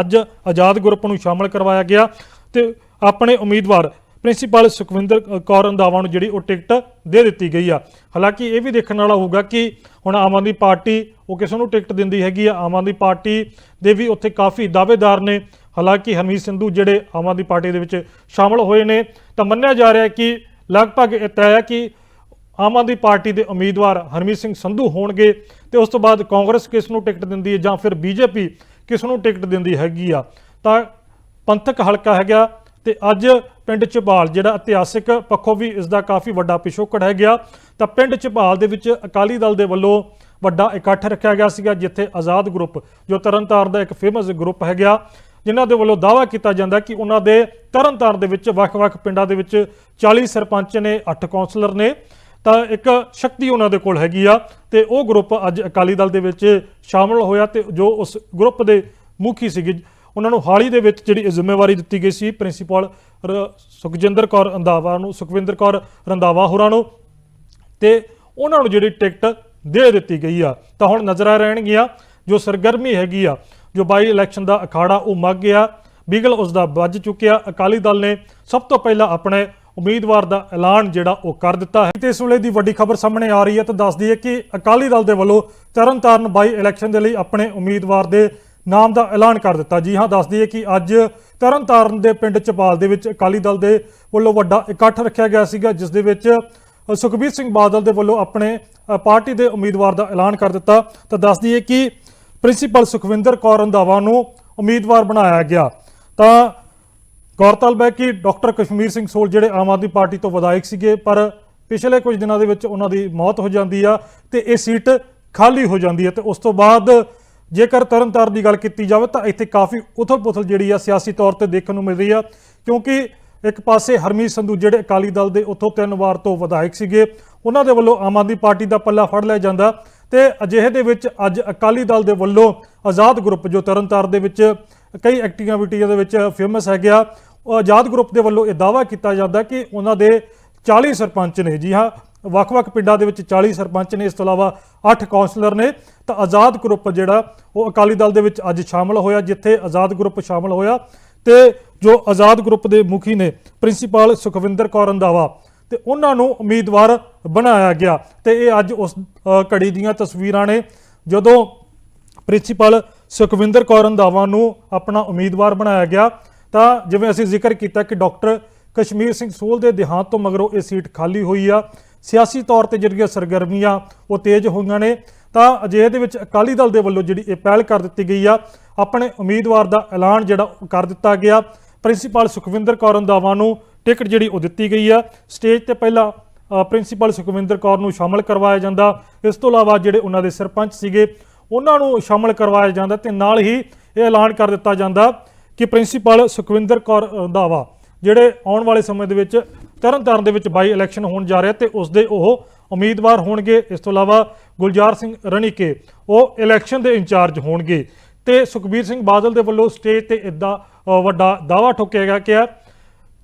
ਅੱਜ ਆਜ਼ਾਦ ਗਰੁੱਪ ਨੂੰ ਸ਼ਾਮਲ ਕਰਵਾਇਆ ਗਿਆ ਤੇ ਆਪਣੇ ਉਮੀਦਵਾਰ ਪ੍ਰਿੰਸੀਪਲ ਸੁਖਵਿੰਦਰ ਕੌਰ ਰੰਧਾਵਾ ਨੂੰ ਜਿਹੜੀ ਉਹ ਟਿਕਟ ਦੇ ਦਿੱਤੀ ਗਈ ਆ। ਹਾਲਾਂਕਿ ਇਹ ਵੀ ਦੇਖਣ ਵਾਲਾ ਹੋਊਗਾ ਕਿ ਹੁਣ ਆਮ ਆਦਮੀ ਪਾਰਟੀ ਉਹ ਕਿਸ ਨੂੰ ਟਿਕਟ ਦਿੰਦੀ ਹੈਗੀ ਆ। ਆਮ ਆਦਮੀ ਪਾਰਟੀ ਦੇ ਵੀ ਉੱਥੇ ਕਾਫੀ ਦਾਅਵੇਦਾਰ ਨੇ। ਹਾਲਾਂਕਿ ਹਰਮੀਤ ਸੰਧੂ ਜਿਹੜੇ ਆਮ ਆਦਮੀ ਪਾਰਟੀ ਦੇ ਵਿੱਚ ਸ਼ਾਮਲ ਹੋਏ ਨੇ ਤਾਂ ਮੰਨਿਆ ਜਾ ਰਿਹਾ ਹੈ ਕਿ ਲਗਭਗ ਇਹ ਤੈਅ ਹੈ ਕਿ ਆਮ ਆਦਮੀ ਪਾਰਟੀ ਦੇ ਉਮੀਦਵਾਰ ਹਰਮੀਤ ਸਿੰਘ ਸੰਧੂ ਹੋਣਗੇ ਤੇ ਉਸ ਤੋਂ ਬਾਅਦ ਕਾਂਗਰਸ ਕਿਸ ਨੂੰ ਟਿਕਟ ਦਿੰਦੀ ਹੈ ਜਾਂ ਫਿਰ ਬੀਜੇਪੀ ਕਿਸ ਨੂੰ ਟਿਕਟ ਦਿੰਦੀ ਹੈਗੀ ਆ। ਤਾਂ ਪੰਥਕ ਹਲਕਾ ਹੈਗਾ ਤੇ ਅੱਜ ਪਿੰਡ ਝਬਾਲ, ਜਿਹੜਾ ਇਤਿਹਾਸਿਕ ਪੱਖੋਂ ਵੀ ਇਸ ਦਾ ਕਾਫੀ ਵੱਡਾ ਪਿਛੋਕੜ ਹੈ ਗਿਆ ਤਾਂ ਪਿੰਡ ਝਬਾਲ ਦੇ ਵਿੱਚ ਅਕਾਲੀ ਦਲ ਦੇ ਵੱਲੋਂ ਵੱਡਾ ਇਕੱਠ ਰੱਖਿਆ ਗਿਆ ਸੀਗਾ, ਜਿੱਥੇ ਆਜ਼ਾਦ ਗਰੁੱਪ, ਜੋ ਤਰਨਤਾਰਨ ਦਾ ਇੱਕ ਫੇਮਸ ਗਰੁੱਪ ਹੈ ਗਿਆ ਜਿਨ੍ਹਾਂ ਦੇ ਵੱਲੋਂ ਦਾਅਵਾ ਕੀਤਾ ਜਾਂਦਾ ਕਿ ਉਹਨਾਂ ਦੇ ਤਰਨਤਾਰਨ ਦੇ ਵਿੱਚ ਵੱਖ-ਵੱਖ ਪਿੰਡਾਂ ਦੇ ਵਿੱਚ 40 ਸਰਪੰਚ ਨੇ 8 ਕੌਂਸਲਰ ਨੇ, ਤਾਂ ਇੱਕ ਸ਼ਕਤੀ ਉਹਨਾਂ ਦੇ ਕੋਲ ਹੈਗੀ ਆ ਤੇ ਉਹ ਗਰੁੱਪ ਅੱਜ ਅਕਾਲੀ ਦਲ ਦੇ ਵਿੱਚ ਸ਼ਾਮਲ ਹੋਇਆ ਤੇ ਜੋ ਉਸ ਗਰੁੱਪ ਦੇ ਮੁਖੀ ਸੀਗੇ, ਉਹਨਾਂ ਨੂੰ ਹਾਲ ਹੀ ਦੇ ਵਿੱਚ ਜਿਹੜੀ ਜ਼ਿੰਮੇਵਾਰੀ ਦਿੱਤੀ ਗਈ ਸੀ, ਪ੍ਰਿੰਸੀਪਲ ਸੁਖਜਿੰਦਰ ਕੌਰ ਰੰਧਾਵਾ ਨੂੰ, ਸੁਖਵਿੰਦਰ ਕੌਰ ਰੰਧਾਵਾ ਹੋਰਾਂ ਨੂੰ, ਤੇ ਉਹਨਾਂ ਨੂੰ ਜਿਹੜੀ ਟਿਕਟ ਦੇ ਦਿੱਤੀ ਗਈ ਆ, ਤਾਂ ਹੁਣ ਨਜ਼ਰਾਂ ਰਹਿਣਗੀਆਂ ਜੋ ਸਰਗਰਮੀ ਹੈਗੀ ਆ। ਜੋ ਬਾਈ ਇਲੈਕਸ਼ਨ ਦਾ ਅਖਾੜਾ ਉਹ ਮੱਗ ਗਿਆ। ਬੀਗਲ ਉਸ ਦਾ ਵੱਜ ਚੁੱਕਿਆ। ਅਕਾਲੀ ਦਲ ਨੇ ਸਭ ਤੋਂ ਪਹਿਲਾਂ ਆਪਣੇ ਉਮੀਦਵਾਰ ਦਾ ਐਲਾਨ ਜਿਹੜਾ ਉਹ ਕਰ ਦਿੱਤਾ ਹੈ। ਤੇ ਇਸ ਵੇਲੇ ਦੀ ਵੱਡੀ ਖਬਰ ਸਾਹਮਣੇ ਆ ਰਹੀ ਹੈ ਤਾਂ ਦੱਸਦੀ ਹੈ ਕਿ ਅਕਾਲੀ ਦਲ ਦੇ ਵੱਲੋਂ ਤਰਨਤਾਰਨ ਬਾਈ ਇਲੈਕਸ਼ਨ ਦੇ ਲਈ ਆਪਣੇ ਉਮੀਦਵਾਰ ਦੇ ਨਾਮ ਦਾ ਐਲਾਨ ਕਰ ਦਿੱਤਾ। ਜੀ ਹਾਂ ਦੱਸਦੀ ਹੈ ਕਿ ਅੱਜ ਤਰਨਤਾਰਨ ਦੇ ਪਿੰਡ ਚਪਾਲ ਦੇ ਵਿੱਚ ਅਕਾਲੀ ਦਲ ਦੇ ਵੱਲੋਂ ਵੱਡਾ ਇਕੱਠ ਰੱਖਿਆ ਗਿਆ ਸੀਗਾ, ਜਿਸ ਦੇ ਵਿੱਚ ਸੁਖਬੀਰ ਸਿੰਘ ਬਾਦਲ ਦੇ ਵੱਲੋਂ ਆਪਣੇ ਪਾਰਟੀ ਦੇ ਉਮੀਦਵਾਰ ਦਾ ਐਲਾਨ ਕਰ ਦਿੱਤਾ। ਤਾਂ ਦੱਸਦੀ ਹੈ ਕਿ ਪ੍ਰਿੰਸੀਪਲ ਸੁਖਵਿੰਦਰ ਕੌਰ ਰੰਧਾਵਾ ਨੂੰ ਉਮੀਦਵਾਰ ਬਣਾਇਆ ਗਿਆ। ਤਾਂ ਗੌਰਤਲਬ ਹੈ ਕਿ ਡਾਕਟਰ ਕਸ਼ਮੀਰ ਸਿੰਘ ਸੋਲ ਜਿਹੜੇ ਆਮ ਆਦਮੀ ਪਾਰਟੀ ਤੋਂ ਵਿਧਾਇਕ ਸੀਗੇ, ਪਰ ਪਿਛਲੇ ਕੁਝ ਦਿਨਾਂ ਦੇ ਵਿੱਚ ਉਹਨਾਂ ਦੀ ਮੌਤ ਹੋ ਜਾਂਦੀ ਆ ਤੇ ਇਹ ਸੀਟ ਖਾਲੀ ਹੋ ਜਾਂਦੀ ਹੈ ਤੇ ਉਸ ਤੋਂ ਬਾਅਦ ਜੇਕਰ ਤਰਨਤਾਰਨ ਦੀ ਗੱਲ ਕੀਤੀ ਜਾਵੇ ਤਾਂ ਇੱਥੇ ਕਾਫੀ ਉਥਲ-ਪੁਥਲ ਜਿਹੜੀ ਆ ਸਿਆਸੀ ਤੌਰ ਤੇ ਦੇਖਣ ਨੂੰ ਮਿਲ ਰਹੀ ਆ, ਕਿਉਂਕਿ ਇੱਕ ਪਾਸੇ ਹਰਮੀਤ ਸੰਧੂ ਜਿਹੜੇ ਅਕਾਲੀ ਦਲ ਦੇ ਉੱਥੋਂ ਤਿੰਨ ਵਾਰ ਤੋਂ ਵਿਧਾਇਕ ਸੀਗੇ, ਉਹਨਾਂ ਦੇ ਵੱਲੋਂ ਆਮ ਆਦਮੀ ਪਾਰਟੀ ਦਾ ਪੱਲਾ ਫੜ ਲਿਆ ਜਾਂਦਾ। ਤੇ ਅਜਿਹੇ ਦੇ ਵਿੱਚ ਅੱਜ ਅਕਾਲੀ ਦਲ ਦੇ ਵੱਲੋਂ ਆਜ਼ਾਦ ਗਰੁੱਪ ਜੋ ਤਰਨਤਾਰਨ ਦੇ ਵਿੱਚ ਕਈ ਐਕਟੀਵਿਟੀਆਂ ਦੇ ਵਿੱਚ ਫੇਮਸ ਹੈ ਗਿਆ ਉਹ ਆਜ਼ਾਦ ਗਰੁੱਪ ਦੇ ਵੱਲੋਂ ਇਹ ਦਾਅਵਾ ਕੀਤਾ ਜਾਂਦਾ ਕਿ ਉਹਨਾਂ ਦੇ 40 ਸਰਪੰਚ ਨੇ, ਜੀ ਹਾਂ, ਵੱਖ-ਵੱਖ ਪਿੰਡਾਂ ਦੇ ਵਿੱਚ 40 ਸਰਪੰਚ ਨੇ, ਇਸ ਤੋਂ ਇਲਾਵਾ 8 ਕਾਉਂਸਲਰ ਨੇ, ਤਾਂ ਆਜ਼ਾਦ ਗਰੁੱਪ ਜਿਹੜਾ, ਉਹ ਅਕਾਲੀ ਦਲ ਦੇ ਵਿੱਚ ਅੱਜ ਸ਼ਾਮਲ ਹੋਇਆ, ਜਿੱਥੇ ਆਜ਼ਾਦ ਗਰੁੱਪ ਸ਼ਾਮਲ ਹੋਇਆ ਤੇ ਜੋ ਆਜ਼ਾਦ ਗਰੁੱਪ ਦੇ ਮੁਖੀ ਨੇ, ਪ੍ਰਿੰਸੀਪਲ ਸੁਖਵਿੰਦਰ ਕੌਰ ਰੰਧਾਵਾ ਤੇ ਉਹਨਾਂ ਨੂੰ ਉਮੀਦਵਾਰ ਬਣਾਇਆ ਗਿਆ। ਤੇ ਇਹ ਅੱਜ ਉਸ ਘੜੀ ਦੀਆਂ ਤਸਵੀਰਾਂ ਨੇ। ਜਦੋਂ ਪ੍ਰਿੰਸੀਪਲ ਸੁਖਵਿੰਦਰ ਕੌਰ ਰੰਧਾਵਾ ਨੂੰ ਆਪਣਾ ਉਮੀਦਵਾਰ ਬਣਾਇਆ ਗਿਆ, ਤਾਂ ਜਿਵੇਂ ਅਸੀਂ ਜ਼ਿਕਰ ਕੀਤਾ ਕਿ ਡਾਕਟਰ ਕਸ਼ਮੀਰ ਸਿੰਘ ਸੋਲ ਦੇ ਦੇਹਾਂਤ ਤੋਂ ਮਗਰੋਂ ਇਹ ਸੀਟ ਖਾਲੀ ਹੋਈ ਆ। ਸਿਆਸੀ ਤੌਰ ਤੇ ਜਿਹੜੀਆਂ ਸਰਗਰਮੀਆਂ ਉਹ ਤੇਜ਼ ਹੋਈਆਂ ਨੇ। ਤਾਂ ਅਜਿਹੇ ਦੇ ਵਿੱਚ ਅਕਾਲੀ ਦਲ ਦੇ ਵੱਲੋਂ ਜਿਹੜੀ ਇਹ ਪਹਿਲ ਕਰ ਦਿੱਤੀ ਗਈ ਆ, ਆਪਣੇ ਉਮੀਦਵਾਰ ਦਾ ਐਲਾਨ ਜਿਹੜਾ ਉਹ ਕਰ ਦਿੱਤਾ ਗਿਆ। ਪ੍ਰਿੰਸੀਪਲ ਸੁਖਵਿੰਦਰ ਕੌਰ ਰੰਧਾਵਾ ਨੂੰ ਟਿਕਟ ਜਿਹੜੀ ਉਹ ਦਿੱਤੀ ਗਈ ਆ। ਸਟੇਜ ਤੇ ਪਹਿਲਾਂ ਪ੍ਰਿੰਸੀਪਲ ਸੁਖਵਿੰਦਰ ਕੌਰ ਨੂੰ ਸ਼ਾਮਲ ਕਰਵਾਇਆ ਜਾਂਦਾ। ਇਸ ਤੋਂ ਇਲਾਵਾ ਜਿਹੜੇ ਉਹਨਾਂ ਦੇ ਸਰਪੰਚ ਸੀਗੇ, ਉਹਨਾਂ ਨੂੰ ਸ਼ਾਮਲ ਕਰਵਾਇਆ ਜਾਂਦਾ ਤੇ ਨਾਲ ਹੀ ਇਹ ਐਲਾਨ ਕਰ ਦਿੱਤਾ ਜਾਂਦਾ ਕਿ ਪ੍ਰਿੰਸੀਪਲ ਸੁਖਵਿੰਦਰ ਕੌਰ ਰੰਧਾਵਾ ਜਿਹੜੇ ਆਉਣ ਵਾਲੇ ਸਮੇਂ ਦੇ ਵਿੱਚ ਤਰਨਤਾਰਨ ਦੇ ਵਿੱਚ ਬਾਈ ਇਲੈਕਸ਼ਨ ਹੋਣ ਜਾ ਰਿਹਾ ਤੇ ਉਸ ਦੇ ਉਹ ਉਮੀਦਵਾਰ ਹੋਣਗੇ। ਇਸ ਤੋਂ ਇਲਾਵਾ ਗੁਲਜ਼ਾਰ ਸਿੰਘ ਰਣੀਕੇ, ਉਹ ਇਲੈਕਸ਼ਨ ਦੇ ਇੰਚਾਰਜ ਹੋਣਗੇ ਤੇ ਸੁਖਬੀਰ ਸਿੰਘ ਬਾਦਲ ਦੇ ਵੱਲੋਂ ਸਟੇਜ ਤੇ ਇਦਾਂ ਵੱਡਾ ਦਾਵਾ ਠੋਕਿਆ ਗਿਆ ਕਿ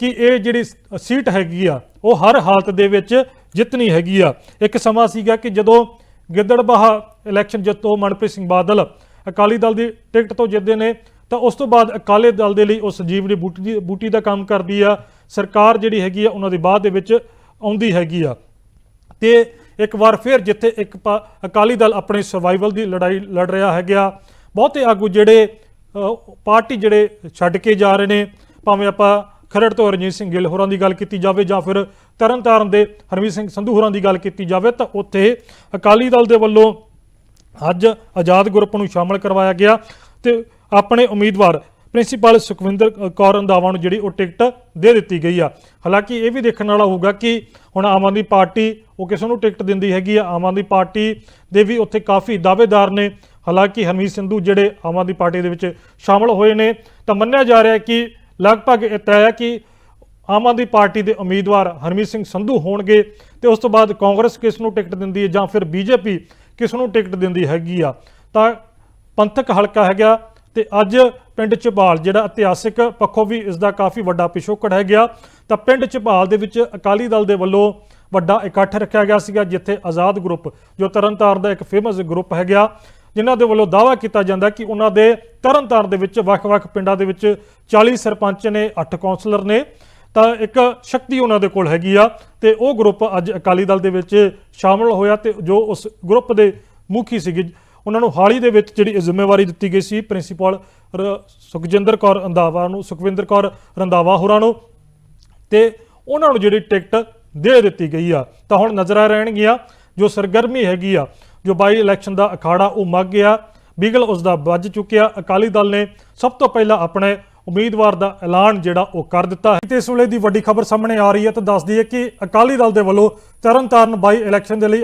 ਕਿ ਇਹ ਜਿਹੜੀ ਸੀਟ ਹੈਗੀ ਆ, ਉਹ ਹਰ ਹਾਲਤ ਦੇ ਵਿੱਚ ਜਿੱਤਣੀ ਹੈਗੀ ਆ। ਇੱਕ ਸਮਾਂ ਸੀਗਾ ਕਿ ਜਦੋਂ ਗਿੱਦੜਬਾਹਾ ਇਲੈਕਸ਼ਨ ਜਿੱਤੋ ਮਨਪ੍ਰੀਤ ਸਿੰਘ ਬਾਦਲ ਅਕਾਲੀ ਦਲ ਦੀ ਟਿਕਟ ਤੋਂ ਜਿੱਤਦੇ ਨੇ, ਤਾਂ ਉਸ ਤੋਂ ਬਾਅਦ ਅਕਾਲੀ ਦਲ ਦੇ ਲਈ ਉਹ ਸੰਜੀਵਨੀ ਬੂਟੀ ਦੀ, ਬੂਟੀ ਦਾ ਕੰਮ ਕਰਦੀ ਆ। ਸਰਕਾਰ ਜਿਹੜੀ ਹੈਗੀ ਆ, ਉਹਨਾਂ ਦੀ ਬਾਅਦ ਦੇ ਵਿੱਚ ਆਉਂਦੀ ਹੈਗੀ ਆ। ਤੇ ਇੱਕ ਵਾਰ ਫਿਰ ਜਿੱਥੇ ਇੱਕ ਪਾ- ਅਕਾਲੀ ਦਲ ਆਪਣੀ ਸਰਵਾਈਵਲ ਦੀ ਲੜਾਈ ਲੜ ਰਿਹਾ ਹੈਗਾ, ਬਹੁਤੇ ਆਗੂ ਜਿਹੜੇ ਪਾਰਟੀ ਜਿਹੜੇ ਛੱਡ ਕੇ ਜਾ ਰਹੇ ਨੇ, ਭਾਵੇਂ ਆਪਾਂ ਖਰੜ ਤੋਂ ਰਣਜੀਤ ਸਿੰਘ ਗਿੱਲ ਹੋਰਾਂ ਦੀ ਗੱਲ ਕੀਤੀ ਜਾਵੇ ਜਾਂ ਫਿਰ ਤਰਨਤਾਰਨ ਦੇ ਹਰਮੀਤ ਸਿੰਘ ਸੰਧੂ ਹੋਰਾਂ ਦੀ ਗੱਲ ਕੀਤੀ ਜਾਵੇ ਤਾਂ ਉੱਥੇ ਅਕਾਲੀ ਦਲ ਦੇ ਵੱਲੋਂ ਅੱਜ ਆਜ਼ਾਦ ਗਰੁੱਪ ਨੂੰ ਸ਼ਾਮਲ ਕਰਵਾਇਆ ਗਿਆ ਤੇ ਆਪਣੇ ਉਮੀਦਵਾਰ ਪ੍ਰਿੰਸੀਪਲ ਸੁਖਵਿੰਦਰ ਕੌਰ ਰੰਧਾਵਾ ਨੂੰ ਜਿਹੜੀ ਉਹ ਟਿਕਟ ਦੇ ਦਿੱਤੀ ਗਈ ਆ। ਹਾਲਾਂਕਿ ਇਹ ਵੀ ਦੇਖਣ ਵਾਲਾ ਹੋਊਗਾ ਕਿ ਹੁਣ ਆਮ ਆਦਮੀ ਪਾਰਟੀ ਉਹ ਕਿਸ ਨੂੰ ਟਿਕਟ ਦਿੰਦੀ ਹੈਗੀ ਆ। ਆਮ ਆਦਮੀ ਪਾਰਟੀ ਦੇ ਵੀ ਉੱਥੇ ਕਾਫੀ ਦਾਅਵੇਦਾਰ ਨੇ। ਹਾਲਾਂਕਿ ਹਰਮੀਤ ਸੰਧੂ ਜਿਹੜੇ ਆਮ ਆਦਮੀ ਪਾਰਟੀ ਦੇ ਵਿੱਚ ਸ਼ਾਮਲ ਹੋਏ ਨੇ ਤਾਂ ਮੰਨਿਆ ਜਾ ਰਿਹਾ ਹੈ ਕਿ ਲਗਭਗ ਇਹ ਤੈਅ ਹੈ ਕਿ ਆਮ ਆਦਮੀ ਪਾਰਟੀ ਦੇ ਉਮੀਦਵਾਰ ਹਰਮੀਤ ਸਿੰਘ ਸੰਧੂ ਹੋਣਗੇ ਤੇ ਉਸ ਤੋਂ ਬਾਅਦ ਕਾਂਗਰਸ ਕਿਸ ਨੂੰ ਟਿਕਟ ਦਿੰਦੀ ਹੈ ਜਾਂ ਫਿਰ ਬੀਜੇਪੀ ਕਿਸ ਨੂੰ ਟਿਕਟ ਦਿੰਦੀ ਹੈਗੀ ਆ। ਤਾਂ ਪੰਥਕ ਹਲਕਾ ਹੈਗਾ ਤੇ ਅੱਜ ਪਿੰਡ ਝਬਾਲ ਜਿਹੜਾ ਇਤਿਹਾਸਿਕ ਪੱਖੋਂ ਵੀ ਇਸ ਦਾ ਕਾਫੀ ਵੱਡਾ ਪਿਛੋਕੜ ਹੈ ਗਿਆ ਤਾਂ ਪਿੰਡ ਝਬਾਲ ਦੇ ਵਿੱਚ ਅਕਾਲੀ ਦਲ ਦੇ ਵੱਲੋਂ ਵੱਡਾ ਇਕੱਠ ਰੱਖਿਆ ਗਿਆ ਸੀਗਾ, ਜਿੱਥੇ ਆਜ਼ਾਦ ਗਰੁੱਪ ਜੋ ਤਰਨਤਾਰਨ ਦਾ ਇੱਕ ਫੇਮਸ ਗਰੁੱਪ ਹੈ ਗਿਆ ਜਿਨ੍ਹਾਂ ਦੇ ਵੱਲੋਂ ਦਾਅਵਾ ਕੀਤਾ ਜਾਂਦਾ ਕਿ ਉਹਨਾਂ ਦੇ ਤਰਨਤਾਰਨ ਦੇ ਵਿੱਚ ਵੱਖ-ਵੱਖ ਪਿੰਡਾਂ ਦੇ ਵਿੱਚ 40 ਸਰਪੰਚ ਨੇ 8 ਕਾਉਂਸਲਰ ਨੇ। ਤਾਂ ਇੱਕ ਸ਼ਕਤੀ ਉਹਨਾਂ ਦੇ ਕੋਲ ਹੈਗੀ ਆ ਤੇ ਉਹ ਗਰੁੱਪ ਅੱਜ ਅਕਾਲੀ ਦਲ ਦੇ ਵਿੱਚ ਸ਼ਾਮਲ ਹੋਇਆ ਤੇ ਜੋ ਉਸ ਗਰੁੱਪ ਦੇ ਮੁਖੀ ਸੀਗੇ, ਉਹਨਾਂ ਨੂੰ ਹਾਲ ਹੀ ਦੇ ਵਿੱਚ ਜਿਹੜੀ ਜ਼ਿੰਮੇਵਾਰੀ ਦਿੱਤੀ ਗਈ ਸੀ, ਪ੍ਰਿੰਸੀਪਲ ਰ- ਸੁਖਜਿੰਦਰ ਕੌਰ ਰੰਧਾਵਾ ਨੂੰ, ਸੁਖਵਿੰਦਰ ਕੌਰ ਰੰਧਾਵਾ ਹੋਰਾਂ ਨੂੰ, ਤੇ ਉਹਨਾਂ ਨੂੰ ਜਿਹੜੀ ਟਿਕਟ ਦੇ ਦਿੱਤੀ ਗਈ ਆ। ਤਾਂ ਹੁਣ ਨਜ਼ਰਾਂ ਰਹਿਣਗੀਆਂ ਜੋ ਸਰਗਰਮੀ ਹੈਗੀ ਆ। ਜੋ ਬਾਈ ਇਲੈਕਸ਼ਨ ਦਾ ਅਖਾੜਾ ਉਹ ਮੱਗ ਗਿਆ। ਬਿਗਲ ਉਸ ਦਾ ਵੱਜ ਚੁੱਕਿਆ। ਅਕਾਲੀ ਦਲ ਨੇ ਸਭ ਤੋਂ ਪਹਿਲਾਂ ਆਪਣੇ ਉਮੀਦਵਾਰ ਦਾ ਐਲਾਨ ਜਿਹੜਾ ਉਹ ਕਰ ਦਿੱਤਾ। ਹੈ ਤੇ ਇਸ ਵੇਲੇ ਦੀ ਵੱਡੀ ਖਬਰ ਸਾਹਮਣੇ ਆ ਰਹੀ ਹੈ। ਤਾਂ ਦੱਸਦੀ ਹੈ ਕਿ ਅਕਾਲੀ ਦਲ ਦੇ ਵੱਲੋਂ ਤਰਨਤਾਰਨ ਬਾਈ ਇਲੈਕਸ਼ਨ ਦੇ ਲਈ